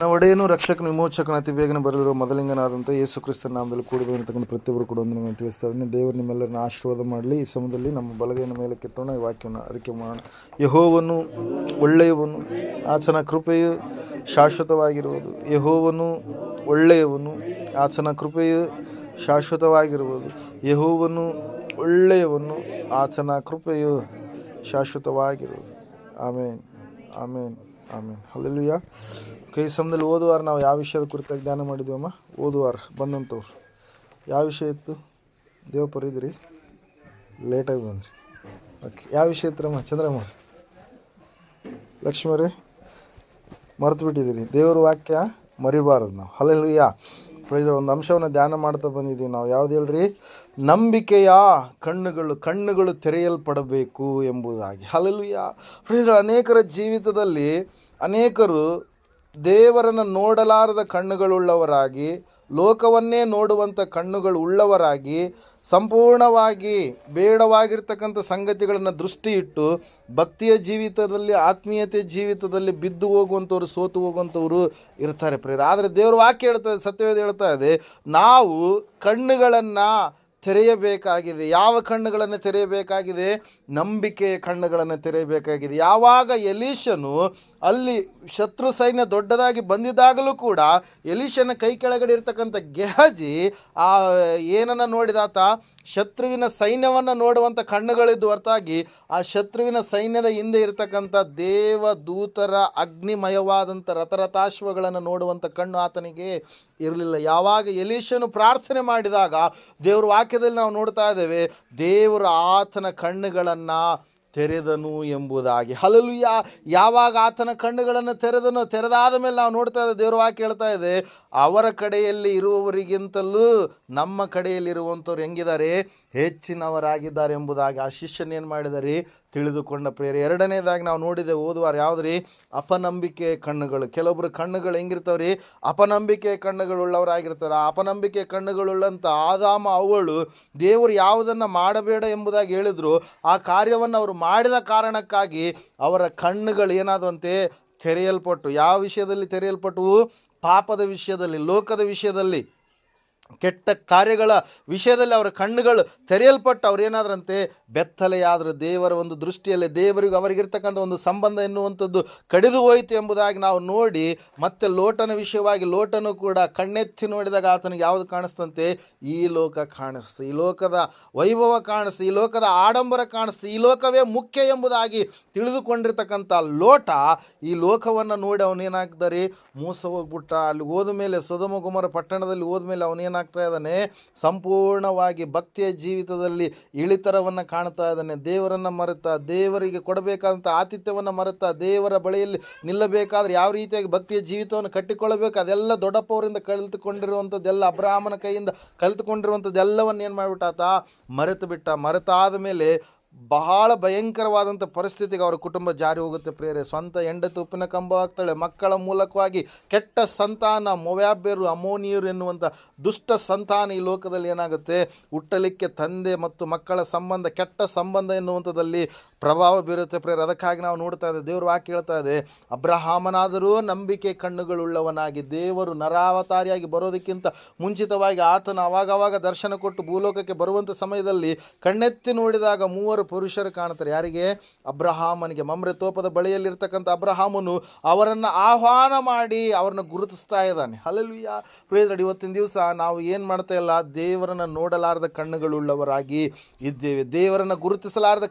ನಮ್ಮ ಒಡೆಯನು ರಕ್ಷಕನ ವಿಮೋಚಕನ ಅತಿ ಬೇಗನೆ ಬರಲಿರುವ ಮೊದಲಿಂಗನಾದಂಥ ಯೇಸು ಕ್ರಿಸ್ತನ ನಾಮದಲ್ಲಿ ಕೂಡಿ ಬಂದಿರತಕ್ಕಂಥ ಪ್ರತಿಯೊಬ್ಬರು ಕೂಡ ಒಂದು ನಿಮಗೆ ಇದ್ದೀನಿ ದೇವರು ನಿಮ್ಮೆಲ್ಲರನ್ನ ಆಶೀರ್ವಾದ ಮಾಡಲಿ. ಈ ಸಮಯದಲ್ಲಿ ನಮ್ಮ ಬಲಗೈನ ಮೇಲೆ ಕೆತ್ತೋಣ. ಈ ವಾಕ್ಯವನ್ನು ಅರಿಕೆ ಮಾಡೋಣ. ಯಹೋವನು ಒಳ್ಳೆಯವನು. ಆತನ ಕೃಪೆಯು ಶಾಶ್ವತವಾಗಿರುವುದು. ಯಹೋವನು ಒಳ್ಳೆಯವನು. ಆತನ ಕೃಪೆಯು ಶಾಶ್ವತವಾಗಿರುವುದು. ಯಹೋವನು ಒಳ್ಳೆಯವನು. ಆತನ ಕೃಪೆಯು ಶಾಶ್ವತವಾಗಿರುವುದು. ಆಮೇನ್. ಆಮೇನ್. ಆಮೇನ್. ಅಲ್ಲೆಲ್ಲೂಯ್ಯ ಕೈ ಸಮಯದಲ್ಲಿ ಓದುವಾರ ನಾವು ಯಾವ ವಿಷಯದ ಕುರಿತಾಗಿ ಧ್ಯಾನ ಮಾಡಿದ್ದೀವಮ್ಮ ಓದುವಾರ ಬಂದಂಥವ್ರು ಯಾವ ವಿಷಯ ಇತ್ತು? ದೇವಪುರ ಇದ್ರಿ ಲೇಟಾಗಿ ಬಂದ್ರಿ. ಓಕೆ, ಯಾವ ವಿಷಯ ಇತ್ತರಮ್ಮ ಚಂದ್ರಮ್ಮ ಲಕ್ಷ್ಮೀ ಮರೆತು ಬಿಟ್ಟಿದ್ದೀರಿ. ದೇವ್ರ ವಾಕ್ಯ ಮರಿಬಾರದು ನಾವು. ಅಲ್ಲೆಲ್ಲೂಯ್ಯ ಪ್ರೈಸ್ ಒಂದು ಅಂಶವನ್ನು ಧ್ಯಾನ ಮಾಡ್ತಾ ಬಂದಿದ್ದೀವಿ ನಾವು. ಯಾವ್ದು ಹೇಳ್ರಿ? ನಂಬಿಕೆಯ ಕಣ್ಣುಗಳು ಕಣ್ಣುಗಳು ತೆರೆಯಲ್ಪಡಬೇಕು ಎಂಬುದಾಗಿ. ಪ್ರೈಸ್ ಅನೇಕರ ಜೀವಿತದಲ್ಲಿ ಅನೇಕರು ದೇವರನ್ನು ನೋಡಲಾರದ ಕಣ್ಣುಗಳುಳ್ಳವರಾಗಿ, ಲೋಕವನ್ನೇ ನೋಡುವಂಥ ಕಣ್ಣುಗಳು ಉಳ್ಳವರಾಗಿ ಸಂಪೂರ್ಣವಾಗಿ ಬೇಡವಾಗಿರ್ತಕ್ಕಂಥ ಸಂಗತಿಗಳನ್ನು ದೃಷ್ಟಿ ಇಟ್ಟು ಭಕ್ತಿಯ ಜೀವಿತದಲ್ಲಿ, ಆತ್ಮೀಯತೆ ಜೀವಿತದಲ್ಲಿ ಬಿದ್ದು ಹೋಗುವಂಥವ್ರು, ಸೋತು ಹೋಗುವಂಥವ್ರು ಇರ್ತಾರೆ ಪ್ರೇರ ಆದರೆ ದೇವರು ವಾಕ್ಯ ಹೇಳ್ತದೆ ಸತ್ಯವೇದ ಹೇಳ್ತಾ ಇದೆ, ನಾವು ಕಣ್ಣುಗಳನ್ನು ತೆರೆಯಬೇಕಾಗಿದೆ. ಯಾವ ಕಣ್ಣುಗಳನ್ನು ತೆರೆಯಬೇಕಾಗಿದೆ? ನಂಬಿಕೆಯ ಕಣ್ಣುಗಳನ್ನು ತೆರೆಯಬೇಕಾಗಿದೆ. ಯಾವಾಗ ಎಲೀಶನು ಅಲ್ಲಿ ಶತ್ರು ಸೈನ್ಯ ದೊಡ್ಡದಾಗಿ ಬಂದಿದ್ದಾಗಲೂ ಕೂಡ ಎಲೀಶನ ಕೈ ಕೆಳಗಡೆ ಇರ್ತಕ್ಕಂಥ ಗೆಹಜಿ, ಆ, ಏನನ್ನು ನೋಡಿದಾತ? ಶತ್ರುವಿನ ಸೈನ್ಯವನ್ನು ನೋಡುವಂಥ ಕಣ್ಣುಗಳಿದ್ದು ಹೊರತಾಗಿ ಆ ಶತ್ರುವಿನ ಸೈನ್ಯದ ಹಿಂದೆ ಇರತಕ್ಕಂಥ ದೇವ ದೂತರ ಅಗ್ನಿಮಯವಾದಂಥ ರಥರಥಾಶ್ವಗಳನ್ನು ನೋಡುವಂಥ ಕಣ್ಣು ಆತನಿಗೆ ಇರಲಿಲ್ಲ. ಯಾವಾಗ ಎಲೀಶನು ಪ್ರಾರ್ಥನೆ ಮಾಡಿದಾಗ ದೇವ್ರ ವಾಕ್ಯದಲ್ಲಿ ನಾವು ನೋಡ್ತಾ ಇದ್ದೇವೆ, ದೇವರ ಆತನ ಕಣ್ಣುಗಳನ್ನು ತೆರೆದನು ಎಂಬುದಾಗಿ. ಹಲಲುಯ ಯಾವಾಗ ಆತನ ಕಣ್ಣುಗಳನ್ನು ತೆರೆದನು, ತೆರೆದಾದ ಮೇಲೆ ನಾವು ನೋಡ್ತಾ ಇದ್ದೆ ದೇವ್ರ ವಾಕ್ಯ ಹೇಳ್ತಾ ಇದೆ, ಅವರ ಕಡೆಯಲ್ಲಿ ಇರುವವರಿಗಿಂತಲೂ ನಮ್ಮ ಕಡೆಯಲ್ಲಿರುವಂಥವ್ರು ಹೆಂಗಿದ್ದಾರೆ? ಹೆಚ್ಚಿನವರಾಗಿದ್ದಾರೆ ಎಂಬುದಾಗಿ ಆ ಶಿಷ್ಯನೇನು ಮಾಡಿದಾರೆ ತಿಳಿದುಕೊಂಡ ಪ್ರೇರೆ ಎರಡನೇದಾಗಿ ನಾವು ನೋಡಿದೆ ಓದುವಾರ ಯಾವುದ್ರಿ? ಅಪನಂಬಿಕೆ ಕಣ್ಣುಗಳು. ಕೆಲವೊಬ್ಬರು ಕಣ್ಣುಗಳು ಹೆಂಗಿರ್ತಾವ್ರಿ? ಅಪನಂಬಿಕೆ ಕಣ್ಣುಗಳುಳ್ಳವರಾಗಿರ್ತಾರೆ. ಆ ಅಪನಂಬಿಕೆ ಕಣ್ಣುಗಳುಳ್ಳಂಥ ಆದಾಮ ಅವಳು ದೇವರು ಯಾವುದನ್ನು ಮಾಡಬೇಡ ಎಂಬುದಾಗಿ ಹೇಳಿದ್ರು. ಆ ಕಾರ್ಯವನ್ನು ಅವರು ಮಾಡಿದ ಕಾರಣಕ್ಕಾಗಿ ಅವರ ಕಣ್ಣುಗಳು ಏನಾದಂತೆ ತೆರೆಯಲ್ಪಟ್ಟು, ಯಾವ ವಿಷಯದಲ್ಲಿ ತೆರೆಯಲ್ಪಟ್ಟವು ಪಾಪದ ವಿಷಯದಲ್ಲಿ, ಲೋಕದ ವಿಷಯದಲ್ಲಿ, ಕೆಟ್ಟ ಕಾರ್ಯಗಳ ವಿಷಯದಲ್ಲಿ ಅವರ ಕಣ್ಣುಗಳು ತೆರೆಯಲ್ಪಟ್ಟು ಅವ್ರು ಏನಾದ್ರಂತೆ ಬೆತ್ತಲೆಯಾದರು ದೇವರ ಒಂದು ದೃಷ್ಟಿಯಲ್ಲಿ ದೇವರಿಗೂ ಅವರಿಗಿರ್ತಕ್ಕಂಥ ಒಂದು ಸಂಬಂಧ ಎನ್ನುವಂಥದ್ದು ಕಡಿದು ಹೋಯಿತು ಎಂಬುದಾಗಿ ನಾವು ನೋಡಿ, ಮತ್ತೆ ಲೋಟನ ವಿಷಯವಾಗಿ ಲೋಟನು ಕೂಡ ಕಣ್ಣೆತ್ತಿ ನೋಡಿದಾಗ ಆತನಿಗೆ ಯಾವುದು ಕಾಣಿಸ್ತಂತೆ? ಈ ಲೋಕ ಕಾಣಿಸ್ತು. ಈ ಲೋಕದ ವೈಭವ ಕಾಣಿಸ್ತು. ಈ ಲೋಕದ ಆಡಂಬರ ಕಾಣಿಸ್ತು. ಈ ಲೋಕವೇ ಮುಖ್ಯ ಎಂಬುದಾಗಿ ತಿಳಿದುಕೊಂಡಿರ್ತಕ್ಕಂಥ ಲೋಟ ಈ ಲೋಕವನ್ನು ನೋಡಿ ಅವನೇನಾಗ್ತಾರೆ ಮೋಸ ಹೋಗ್ಬಿಟ್ಟ. ಅಲ್ಲಿ ಹೋದ ಮೇಲೆ ಸದಮಗುಮರ ಪಟ್ಟಣದಲ್ಲಿ ಹೋದ ಮೇಲೆ ಅವನೇನಾಗ್ತಾ ಇದ್ದಾನೆ? ಸಂಪೂರ್ಣವಾಗಿ ಭಕ್ತಿಯ ಜೀವಿತದಲ್ಲಿ ಇಳಿತರವನ್ನು ಕಾಣ್ತಾ ಇದ್ದಾನೆ. ದೇವರನ್ನು ಮರೆತ, ದೇವರಿಗೆ ಕೊಡಬೇಕಾದಂಥ ಆತಿಥ್ಯವನ್ನು ಮರೆತ, ದೇವರ ಬಳಿಯಲ್ಲಿ ನಿಲ್ಲಬೇಕಾದ್ರೆ ಯಾವ ರೀತಿಯಾಗಿ ಭಕ್ತಿಯ ಜೀವಿತವನ್ನು ಕಟ್ಟಿಕೊಳ್ಳಬೇಕು? ಅದೆಲ್ಲ ದೊಡ್ಡಪ್ಪವರಿಂದ ಕಲಿತುಕೊಂಡಿರುವಂಥದ್ದೆಲ್ಲ, ಅಬ್ರಾಹ್ಮನ ಕೈಯಿಂದ ಕಲಿತುಕೊಂಡಿರುವಂಥದ್ದೆಲ್ಲವನ್ನು ಏನು ಮಾಡಿಬಿಟ್ಟಾತ? ಮರೆತು ಬಿಟ್ಟ. ಮರೆತಾದ ಮೇಲೆ ಬಹಳ ಭಯಂಕರವಾದಂಥ ಪರಿಸ್ಥಿತಿಗೆ ಅವರ ಕುಟುಂಬ ಜಾರಿ ಹೋಗುತ್ತೆ ಪ್ರಿಯರೇ. ಸ್ವಂತ ಹೆಂಡತಿ ಉಪ್ಪಿನ ಕಂಬ ಆಗ್ತಾಳೆ. ಮಕ್ಕಳ ಮೂಲಕವಾಗಿ ಕೆಟ್ಟ ಸಂತಾನ ಮೊವ್ಯಾಬ್ಯರು ಅಮೋನಿಯರು ಎನ್ನುವಂಥ ದುಷ್ಟ ಸಂತಾನ ಈ ಲೋಕದಲ್ಲಿ ಏನಾಗುತ್ತೆ? ಹುಟ್ಟಲಿಕ್ಕೆ ತಂದೆ ಮತ್ತು ಮಕ್ಕಳ ಸಂಬಂಧ, ಕೆಟ್ಟ ಸಂಬಂಧ ಎನ್ನುವಂಥದ್ದಲ್ಲಿ ಪ್ರಭಾವ ಬೀರುತ್ತೆ ಪ್ರೇರ ಅದಕ್ಕಾಗಿ ನಾವು ನೋಡ್ತಾ ಇದ್ದೇವೆ, ದೇವರು ವಾಕ್ಯ ಹೇಳ್ತಾ ಇದೆ. ಅಬ್ರಹಾಮನಾದರೂ ನಂಬಿಕೆ ಕಣ್ಣುಗಳುಳ್ಳವನಾಗಿ ದೇವರು ನರಾವತಾರಿಯಾಗಿ ಬರೋದಕ್ಕಿಂತ ಮುಂಚಿತವಾಗಿ ಆತನು ಅವಾಗವಾಗ ದರ್ಶನ ಕೊಟ್ಟು ಭೂಲೋಕಕ್ಕೆ ಬರುವಂಥ ಸಮಯದಲ್ಲಿ ಕಣ್ಣೆತ್ತಿ ನೋಡಿದಾಗ ಮೂವರು ಪುರುಷರು ಕಾಣ್ತಾರೆ ಯಾರಿಗೆ? ಅಬ್ರಹಾಮನಿಗೆ. ಮಮ್ರೆ ತೋಪದ ಬಳಿಯಲ್ಲಿರ್ತಕ್ಕಂಥ ಅಬ್ರಹಾಮನು ಅವರನ್ನು ಆಹ್ವಾನ ಮಾಡಿ ಅವರನ್ನು ಗುರುತಿಸ್ತಾ ಇದ್ದಾನೆ. ಅಲ್ಲಲ್ವಿಯ ಪ್ರೇಸ್ ಇವತ್ತಿನ ದಿವಸ ನಾವು ಏನು ಮಾಡ್ತಾ ಇಲ್ಲ? ದೇವರನ್ನು ನೋಡಲಾರದ ಕಣ್ಣುಗಳುಳ್ಳವರಾಗಿ ಇದ್ದೇವೆ. ದೇವರನ್ನು ಗುರುತಿಸಲಾರದ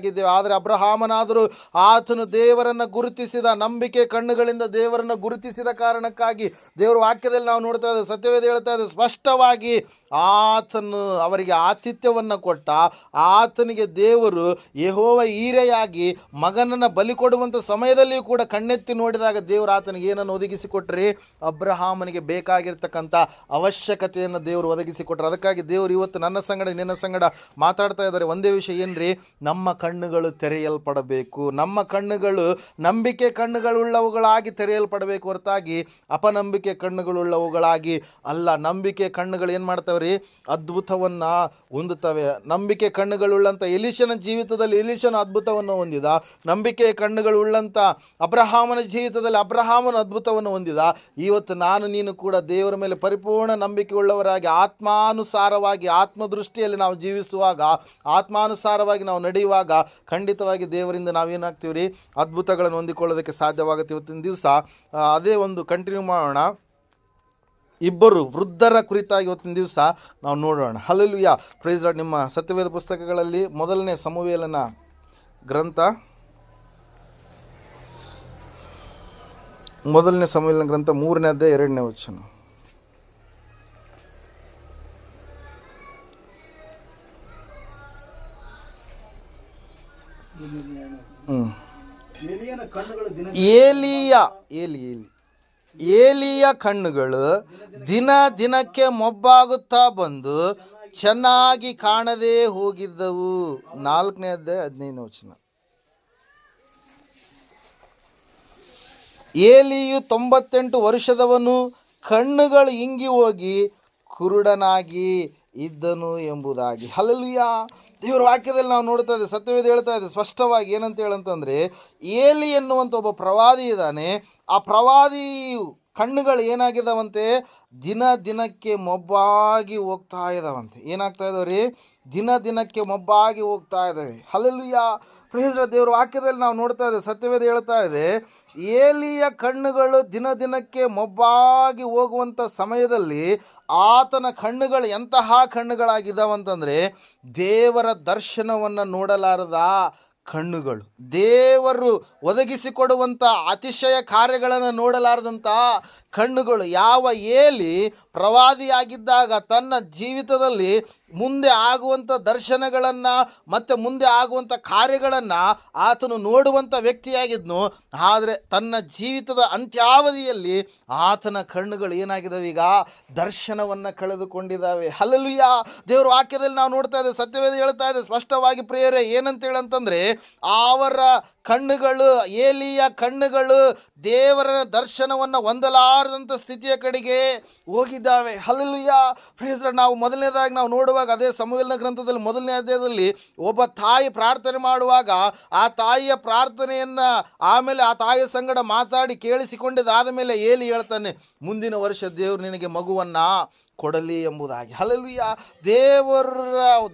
ಕಣ್ಣುಗಳುಳ್ಳವರಾಗಿದ್ದೇವೆ ಆದರೆ ಅಬ್ರಹಾಮನಾದರೂ ಆತನು ದೇವರನ್ನು ಗುರುತಿಸಿದ ನಂಬಿಕೆ ಕಣ್ಣುಗಳಿಂದ ದೇವರನ್ನು ಗುರುತಿಸಿದ ಕಾರಣಕ್ಕಾಗಿ ದೇವರ ವಾಕ್ಯದಲ್ಲಿ ನಾವು ನೋಡ್ತಾ ಇದ್ದೇವೆ, ಸತ್ಯವೇದ ಹೇಳ್ತಾ ಇದ್ದೇವೆ ಸ್ಪಷ್ಟವಾಗಿ ಆತನು ಅವರಿಗೆ ಆತಿಥ್ಯವನ್ನು ಕೊಟ್ಟ ಆತನಿಗೆ ದೇವರು ಯಹೋವ ಈರೆಯಾಗಿ ಮಗನನ್ನು ಬಲಿ ಕೊಡುವಂಥ ಸಮಯದಲ್ಲಿಯೂ ಕೂಡ ಕಣ್ಣೆತ್ತಿ ನೋಡಿದಾಗ ದೇವರು ಆತನಿಗೆ ಏನನ್ನು ಒದಗಿಸಿಕೊಟ್ರಿ? ಅಬ್ರಹಾಮನಿಗೆ ಬೇಕಾಗಿರ್ತಕ್ಕಂಥ ಅವಶ್ಯಕತೆಯನ್ನು ದೇವರು ಒದಗಿಸಿಕೊಟ್ರು. ಅದಕ್ಕಾಗಿ ದೇವರು ಇವತ್ತು ನನ್ನ ಸಂಗಡ, ನಿನ್ನ ಸಂಗಡ ಮಾತಾಡ್ತಾ ಇದ್ದಾರೆ. ಒಂದೇ ವಿಷಯ ಏನ್ರಿ? ನಮ್ಮ ಕಣ್ಣುಗಳು ತೆರೆಯಲ್ಪಡಬೇಕು. ನಮ್ಮ ಕಣ್ಣುಗಳು ನಂಬಿಕೆ ಕಣ್ಣುಗಳುಳ್ಳವುಗಳಾಗಿ ತೆರೆಯಲ್ಪಡಬೇಕು ಹೊರತಾಗಿ ಅಪನಂಬಿಕೆ ಕಣ್ಣುಗಳುಳ್ಳವುಗಳಾಗಿ ಅಲ್ಲ. ನಂಬಿಕೆ ಕಣ್ಣುಗಳು ಏನು ಮಾಡ್ತವೆ? ರೀ ಅದ್ಭುತವನ್ನು ಹೊಂದುತ್ತವೆ. ನಂಬಿಕೆ ಕಣ್ಣುಗಳುಳ್ಳಂಥ ಎಲಿಶನ ಜೀವಿತದಲ್ಲಿ ಎಲಿಶನ ಅದ್ಭುತವನ್ನು ಹೊಂದಿದ. ನಂಬಿಕೆ ಕಣ್ಣುಗಳುಳ್ಳಂಥ ಅಬ್ರಹಾಮನ ಜೀವಿತದಲ್ಲಿ ಅಬ್ರಹಾಮನ ಅದ್ಭುತವನ್ನು ಹೊಂದಿದ. ಇವತ್ತು ನಾನು, ನೀನು ಕೂಡ ದೇವರ ಮೇಲೆ ಪರಿಪೂರ್ಣ ನಂಬಿಕೆ ಉಳ್ಳವರಾಗಿ ಆತ್ಮಾನುಸಾರವಾಗಿ, ಆತ್ಮದೃಷ್ಟಿಯಲ್ಲಿ ನಾವು ಜೀವಿಸುವಾಗ, ಆತ್ಮಾನುಸಾರವಾಗಿ ನಾವು ನಡೆಯುವಾಗ ಖಂಡಿತವಾಗಿ ದೇವರಿಂದ ನಾವೇನಾಗ್ತೀವಿ ರೀ ಅದ್ಭುತಗಳನ್ನು ಹೊಂದಿಕೊಳ್ಳೋದಕ್ಕೆ ಸಾಧ್ಯವಾಗುತ್ತೆ ಇವತ್ತಿನ ದಿವಸ. ಅದೇ ಒಂದು ಕಂಟಿನ್ಯೂ ಮಾಡೋಣ. ಇಬ್ಬರು ವೃದ್ಧರ ಕುರಿತಾಗಿ ಇವತ್ತಿನ ದಿವಸ ನಾವು ನೋಡೋಣ. ಹಲಲುಯ ಪ್ರೈಸ್ ನಿಮ್ಮ ಸತ್ಯವೇದ ಪುಸ್ತಕಗಳಲ್ಲಿ ಮೊದಲನೇ ಸಮುವೇಲನ ಗ್ರಂಥ. ಮೊದಲನೇ ಸಮುವೇಲನ ಗ್ರಂಥ ಮೂರನೇ ಅಧ್ಯಾಯ ಎರಡನೇ ವಚನ. ಏಲಿಯ. ಏಲಿ ಏಲಿ. ಏಲಿಯ ಕಣ್ಣುಗಳು ದಿನ ದಿನಕ್ಕೆ ಮೊಬ್ಬಾಗುತ್ತಾ ಬಂದು ಚೆನ್ನಾಗಿ ಕಾಣದೇ ಹೋಗಿದ್ದವು. ನಾಲ್ಕನೇ ಅಧ್ಯಾಯ ಹದಿನೈದನೇ ವಚನ. ಏಲಿಯು ತೊಂಬತ್ತೆಂಟು ವರ್ಷದವನು, ಕಣ್ಣುಗಳು ಇಂಗಿ ಹೋಗಿ ಕುರುಡನಾಗಿ ಇದ್ದನು ಎಂಬುದಾಗಿ. ಹಲಲುಯ ದೇವರ ವಾಕ್ಯದಲ್ಲಿ ನಾವು ನೋಡ್ತಾ ಇದ್ದೇವೆ ಸತ್ಯವೇದ ಹೇಳ್ತಾ ಇದೆ ಸ್ಪಷ್ಟವಾಗಿ ಏನಂತ ಹೇಳಂತಂದ್ರೆ, ಏಲಿ ಎನ್ನುವಂಥ ಒಬ್ಬ ಪ್ರವಾದಿ ಇದ್ದಾನೆ. ಆ ಪ್ರವಾದಿಯು ಕಣ್ಣುಗಳು ಏನಾಗಿದಾವಂತೆ? ದಿನ ದಿನಕ್ಕೆ ಮೊಬ್ಬಾಗಿ ಹೋಗ್ತಾ ಇದ್ದಾವಂತೆ ಏನಾಗ್ತಾ ಇದಾವ್ರಿ? ದಿನ ದಿನಕ್ಕೆ ಮೊಬ್ಬಾಗಿ ಹೋಗ್ತಾ ಇದ್ದಾವೆ ಯಾ ಪ್ರಹಿಸ್ರ ದೇವರ ವಾಕ್ಯದಲ್ಲಿ ನಾವು ನೋಡ್ತಾ ಇದ್ದೇವೆ, ಸತ್ಯವೇದ ಹೇಳ್ತಾ ಇದೆ, ಏಲಿಯ ಕಣ್ಣುಗಳು ದಿನ ದಿನಕ್ಕೆ ಮೊಬ್ಬಾಗಿ ಹೋಗುವಂಥ ಸಮಯದಲ್ಲಿ ಆತನ ಕಣ್ಣುಗಳು ಎಂತಹ ಕಣ್ಣುಗಳಾಗಿದ್ದಾವಂತಂದರೆ ದೇವರ ದರ್ಶನವನ್ನು ನೋಡಲಾರದ ಕಣ್ಣುಗಳು. ದೇವರು ಒದಗಿಸಿಕೊಡುವಂಥ ಅತಿಶಯ ಕಾರ್ಯಗಳನ್ನು ನೋಡಲಾರದಂಥ ಕಣ್ಣುಗಳು ಯಾವ ಏಲಿ ಪ್ರವಾದಿಯಾಗಿದ್ದಾಗ ತನ್ನ ಜೀವಿತದಲ್ಲಿ ಮುಂದೆ ಆಗುವಂಥ ದರ್ಶನಗಳನ್ನು ಮತ್ತು ಮುಂದೆ ಆಗುವಂಥ ಕಾರ್ಯಗಳನ್ನು ಆತನು ನೋಡುವಂಥ ವ್ಯಕ್ತಿಯಾಗಿದ್ನು. ಆದರೆ ತನ್ನ ಜೀವಿತದ ಅಂತ್ಯಾವಧಿಯಲ್ಲಿ ಆತನ ಕಣ್ಣುಗಳು ಏನಾಗಿದ್ದಾವೆ ಈಗ? ದರ್ಶನವನ್ನು ಕಳೆದುಕೊಂಡಿದ್ದಾವೆ. ಹಲಲುಯ ದೇವರ ವಾಕ್ಯದಲ್ಲಿ ನಾವು ನೋಡ್ತಾ ಇದ್ದೇವೆ, ಸತ್ಯವೇದ ಹೇಳ್ತಾ ಇದೆ ಸ್ಪಷ್ಟವಾಗಿ ಪ್ರಿಯರೇ ಏನಂತ ಹೇಳಂತಂದ್ರೆ ಅವರ ಕಣ್ಣುಗಳು, ಏಲಿಯ ಕಣ್ಣುಗಳು ದೇವರ ದರ್ಶನವನ್ನು ಹೊಂದಲಾರದಂಥ ಸ್ಥಿತಿಯ ಕಡೆಗೆ ಹೋಗಿದ್ದಾವೆ. ಹಲಲುಯ ಪ್ರೇಸರ ನಾವು ಮೊದಲನೇದಾಗಿ ನಾವು ನೋಡುವಾಗ ಅದೇ ಸಮುವೇಲನ ಗ್ರಂಥದಲ್ಲಿ ಮೊದಲನೇ ಅಧ್ಯಾಯದಲ್ಲಿ ಒಬ್ಬ ತಾಯಿ ಪ್ರಾರ್ಥನೆ ಮಾಡುವಾಗ ಆ ತಾಯಿಯ ಪ್ರಾರ್ಥನೆಯನ್ನು ಆಮೇಲೆ ಆ ತಾಯಿಯ ಸಂಗಡ ಮಾತಾಡಿ ಕೇಳಿಸಿಕೊಂಡಿದ್ದಾದ ಮೇಲೆ ಏಲಿ ಹೇಳ್ತಾನೆ, ಮುಂದಿನ ವರ್ಷ ದೇವರು ನಿನಗೆ ಮಗುವನ್ನು ಕೊಡಲಿ ಎಂಬುದಾಗಿ. ಹಲಲುಯ್ಯ ದೇವರ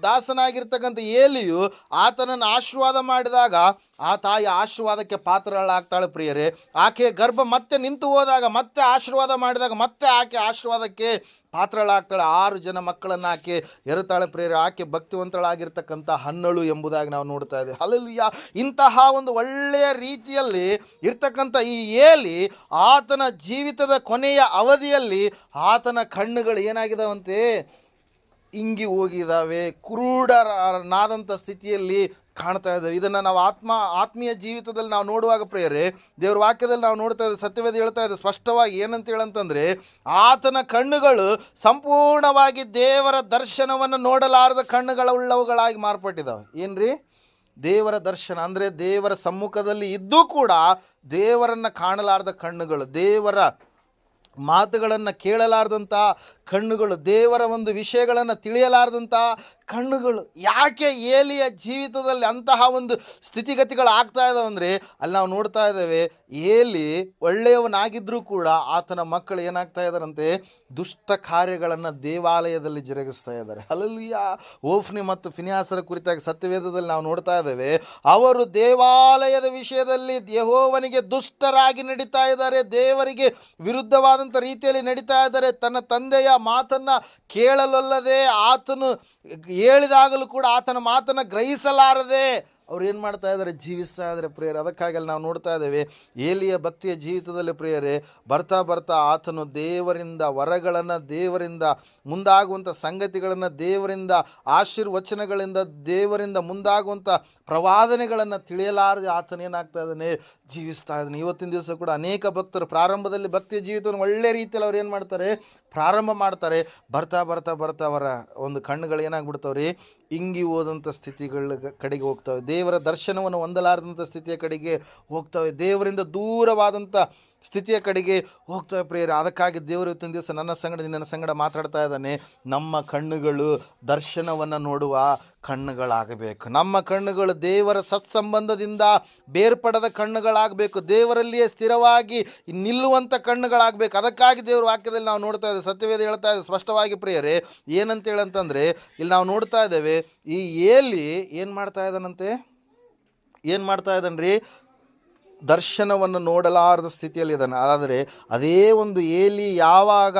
ದಾಸನಾಗಿರ್ತಕ್ಕಂಥ ಏಲಿಯು ಆತನನ್ನು ಆಶೀರ್ವಾದ ಮಾಡಿದಾಗ ಆ ತಾಯಿ ಆಶೀರ್ವಾದಕ್ಕೆ ಪಾತ್ರಗಳಾಗ್ತಾಳೆ ಪ್ರಿಯರೇ. ಆಕೆ ಗರ್ಭ ಮತ್ತೆ ನಿಂತು ಹೋದಾಗ ಮತ್ತೆ ಆಶೀರ್ವಾದ ಮಾಡಿದಾಗ ಮತ್ತೆ ಆಕೆ ಆಶೀರ್ವಾದಕ್ಕೆ ಪಾತ್ರಳಾಗ್ತಾಳೆ. ಆರು ಜನ ಮಕ್ಕಳನ್ನು ಆಕೆ ಎರತಾಳೆ ಪ್ರೇರೆ. ಆಕೆ ಭಕ್ತಿವಂತಳಾಗಿರ್ತಕ್ಕಂಥ ಹನ್ನಳು ಎಂಬುದಾಗಿ ನಾವು ನೋಡ್ತಾ ಇದ್ದೇವೆ. ಹಲಲುಯ್ಯ ಇಂತಹ ಒಂದು ಒಳ್ಳೆಯ ರೀತಿಯಲ್ಲಿ ಇರ್ತಕ್ಕಂಥ ಈ ಏಲಿ ಆತನ ಜೀವಿತದ ಕೊನೆಯ ಅವಧಿಯಲ್ಲಿ ಆತನ ಕಣ್ಣುಗಳು ಏನಾಗಿದಾವಂತೆ? ಇಂಗಿ ಹೋಗಿದ್ದಾವೆ ಕ್ರೂಡರಾದಂಥ ಸ್ಥಿತಿಯಲ್ಲಿ ಕಾಣ್ತಾ ಇದ್ದಾವೆ ಇದನ್ನು ನಾವು ಆತ್ಮ, ಆತ್ಮೀಯ ಜೀವಿತದಲ್ಲಿ ನಾವು ನೋಡುವಾಗ ಪ್ರಿಯರೇ, ದೇವ್ರ ವಾಕ್ಯದಲ್ಲಿ ನಾವು ನೋಡ್ತಾ ಇದ್ದ ಸತ್ಯವೇದ ಹೇಳ್ತಾ ಇದೆ, ಸ್ಪಷ್ಟವಾಗಿ ಏನಂತ ಹೇಳಂತಂದ್ರೆ, ಆತನ ಕಣ್ಣುಗಳು ಸಂಪೂರ್ಣವಾಗಿ ದೇವರ ದರ್ಶನವನ್ನು ನೋಡಲಾರದ ಕಣ್ಣುಗಳ ಉಳ್ಳವುಗಳಾಗಿ ಮಾರ್ಪಟ್ಟಿದ್ದಾವೆ. ಏನ್ರಿ? ದೇವರ ದರ್ಶನ, ಅಂದರೆ ದೇವರ ಸಮ್ಮುಖದಲ್ಲಿ ಇದ್ದೂ ಕೂಡ ದೇವರನ್ನು ಕಾಣಲಾರದ ಕಣ್ಣುಗಳು, ದೇವರ ಮಾತುಗಳನ್ನು ಕೇಳಲಾರ್ದಂಥ ಕಣ್ಣುಗಳು, ದೇವರ ಒಂದು ವಿಷಯಗಳನ್ನು ತಿಳಿಯಲಾರ್ದಂಥ ಕಣ್ಣುಗಳು ಯಾಕೆ ಏಲಿಯ ಜೀವಿತದಲ್ಲಿ ಅಂತಹ ಒಂದು ಸ್ಥಿತಿಗತಿಗಳು ಆಗ್ತಾ ಇದಾವೆ ಅಂದರೆ ಅಲ್ಲಿ ನಾವು ನೋಡ್ತಾ ಇದ್ದೇವೆ, ಏಲಿ ಒಳ್ಳೆಯವನಾಗಿದ್ದರೂ ಕೂಡ ಆತನ ಮಕ್ಕಳು ಏನಾಗ್ತಾ ಇದ್ದಾರಂತೆ? ದುಷ್ಟ ಕಾರ್ಯಗಳನ್ನು ದೇವಾಲಯದಲ್ಲಿ ಜರುಗಿಸ್ತಾ ಇದ್ದಾರೆ. ಅಲ್ಲಲ್ಲಿಯ ಓಫ್ನಿ ಮತ್ತು ಫಿನ್ಯಾಸರ ಕುರಿತಾಗಿ ಸತ್ಯವೇದದಲ್ಲಿ ನಾವು ನೋಡ್ತಾ ಇದ್ದೇವೆ, ಅವರು ದೇವಾಲಯದ ವಿಷಯದಲ್ಲಿ ದೇಹೋವನಿಗೆ ದುಷ್ಟರಾಗಿ ನಡೀತಾ ಇದ್ದಾರೆ, ದೇವರಿಗೆ ವಿರುದ್ಧವಾದಂಥ ರೀತಿಯಲ್ಲಿ ನಡೀತಾ ಇದ್ದಾರೆ, ತನ್ನ ತಂದೆಯ ಮಾತನ್ನು ಕೇಳಲೊಲ್ಲದೆ ಆತನು ಹೇಳಿದಾಗಲೂ ಕೂಡ ಆತನ ಮಾತನ್ನು ಗ್ರಹಿಸಲಾರದೆ ಅವ್ರು ಏನು ಮಾಡ್ತಾ ಇದ್ದಾರೆ ಜೀವಿಸ್ತಾ ಇದ್ದಾರೆ ಪ್ರಿಯರೇ. ಅದಕ್ಕಾಗಿ ನಾವು ನೋಡ್ತಾ ಇದ್ದೇವೆ, ಏಲಿಯ ಭಕ್ತಿಯ ಜೀವಿತದಲ್ಲಿ ಪ್ರಿಯರೇ, ಬರ್ತಾ ಬರ್ತಾ ಆತನು ದೇವರಿಂದ, ವರಗಳನ್ನು ದೇವರಿಂದ ಮುಂದಾಗುವಂಥ ಸಂಗತಿಗಳನ್ನು ದೇವರಿಂದ, ಆಶೀರ್ವಚನಗಳಿಂದ ದೇವರಿಂದ ಮುಂದಾಗುವಂಥ ಪ್ರವಾದನೆಗಳನ್ನು ತಿಳಿಯಲಾರದೆ ಆತನ ಏನಾಗ್ತಾ ಇದ್ದಾನೆ? ಜೀವಿಸ್ತಾ ಇದ್ದಾನೆ. ಇವತ್ತಿನ ದಿವಸ ಕೂಡ ಅನೇಕ ಭಕ್ತರು ಪ್ರಾರಂಭದಲ್ಲಿ ಭಕ್ತಿಯ ಜೀವಿತವನ್ನು ಒಳ್ಳೆ ರೀತಿಯಲ್ಲಿ ಅವ್ರು ಏನು ಮಾಡ್ತಾರೆ? ಪ್ರಾರಂಭ ಮಾಡ್ತಾರೆ. ಬರ್ತಾ ಬರ್ತಾ ಬರ್ತಾ ಅವರ ಒಂದು ಕಣ್ಣುಗಳು ಏನಾಗ್ಬಿಡ್ತಾವ್ರಿ? ಇಂಗಿ ಹೋದಂಥ ಸ್ಥಿತಿಗಳ ಕಡೆಗೆ ಹೋಗ್ತವೆ. ದೇವರ ದರ್ಶನವನ್ನು ಹೊಂದಲಾರದಂಥ ಸ್ಥಿತಿಯ ಕಡೆಗೆ ಹೋಗ್ತವೆ. ದೇವರಿಂದ ದೂರವಾದಂಥ ಸ್ಥಿತಿಯ ಕಡೆಗೆ ಹೋಗ್ತಾ ಪ್ರೇಯರ್. ಅದಕ್ಕಾಗಿ ದೇವರು ಇವತ್ತಿನ ದಿವಸ ನನ್ನ ಸಂಗಡ ನಿನ್ನ ಸಂಗಡ ಮಾತಾಡ್ತಾ ಇದ್ದಾನೆ. ನಮ್ಮ ಕಣ್ಣುಗಳು ದರ್ಶನವನ್ನು ನೋಡುವ ಕಣ್ಣುಗಳಾಗಬೇಕು. ನಮ್ಮ ಕಣ್ಣುಗಳು ದೇವರ ಸತ್ಸಂಬಂಧದಿಂದ ಬೇರ್ಪಡದ ಕಣ್ಣುಗಳಾಗಬೇಕು. ದೇವರಲ್ಲಿಯೇ ಸ್ಥಿರವಾಗಿ ನಿಲ್ಲುವಂಥ ಕಣ್ಣುಗಳಾಗಬೇಕು. ಅದಕ್ಕಾಗಿ ದೇವರ ವಾಕ್ಯದಲ್ಲಿ ನಾವು ನೋಡ್ತಾ ಇದ್ದೇವೆ. ಸತ್ಯವೇದ ಹೇಳ್ತಾ ಇದೆ ಸ್ಪಷ್ಟವಾಗಿ ಪ್ರಿಯರೇ. ಏನಂತ ಹೇಳಂತಂದರೆ ಇಲ್ಲಿ ನಾವು ನೋಡ್ತಾ ಇದ್ದೇವೆ, ಈ ಏಲಿ ಏನು ಮಾಡ್ತಾ ಇದ್ದಾನಂತೆ? ಏನು ಮಾಡ್ತಾ ಇದ್ದಾನ್ರಿ? ದರ್ಶನವನ್ನು ನೋಡಲಾರದ ಸ್ಥಿತಿಯಲ್ಲಿ ಇದ್ದಾನೆ. ಆದರೆ ಅದೇ ಒಂದು ಏಲಿ ಯಾವಾಗ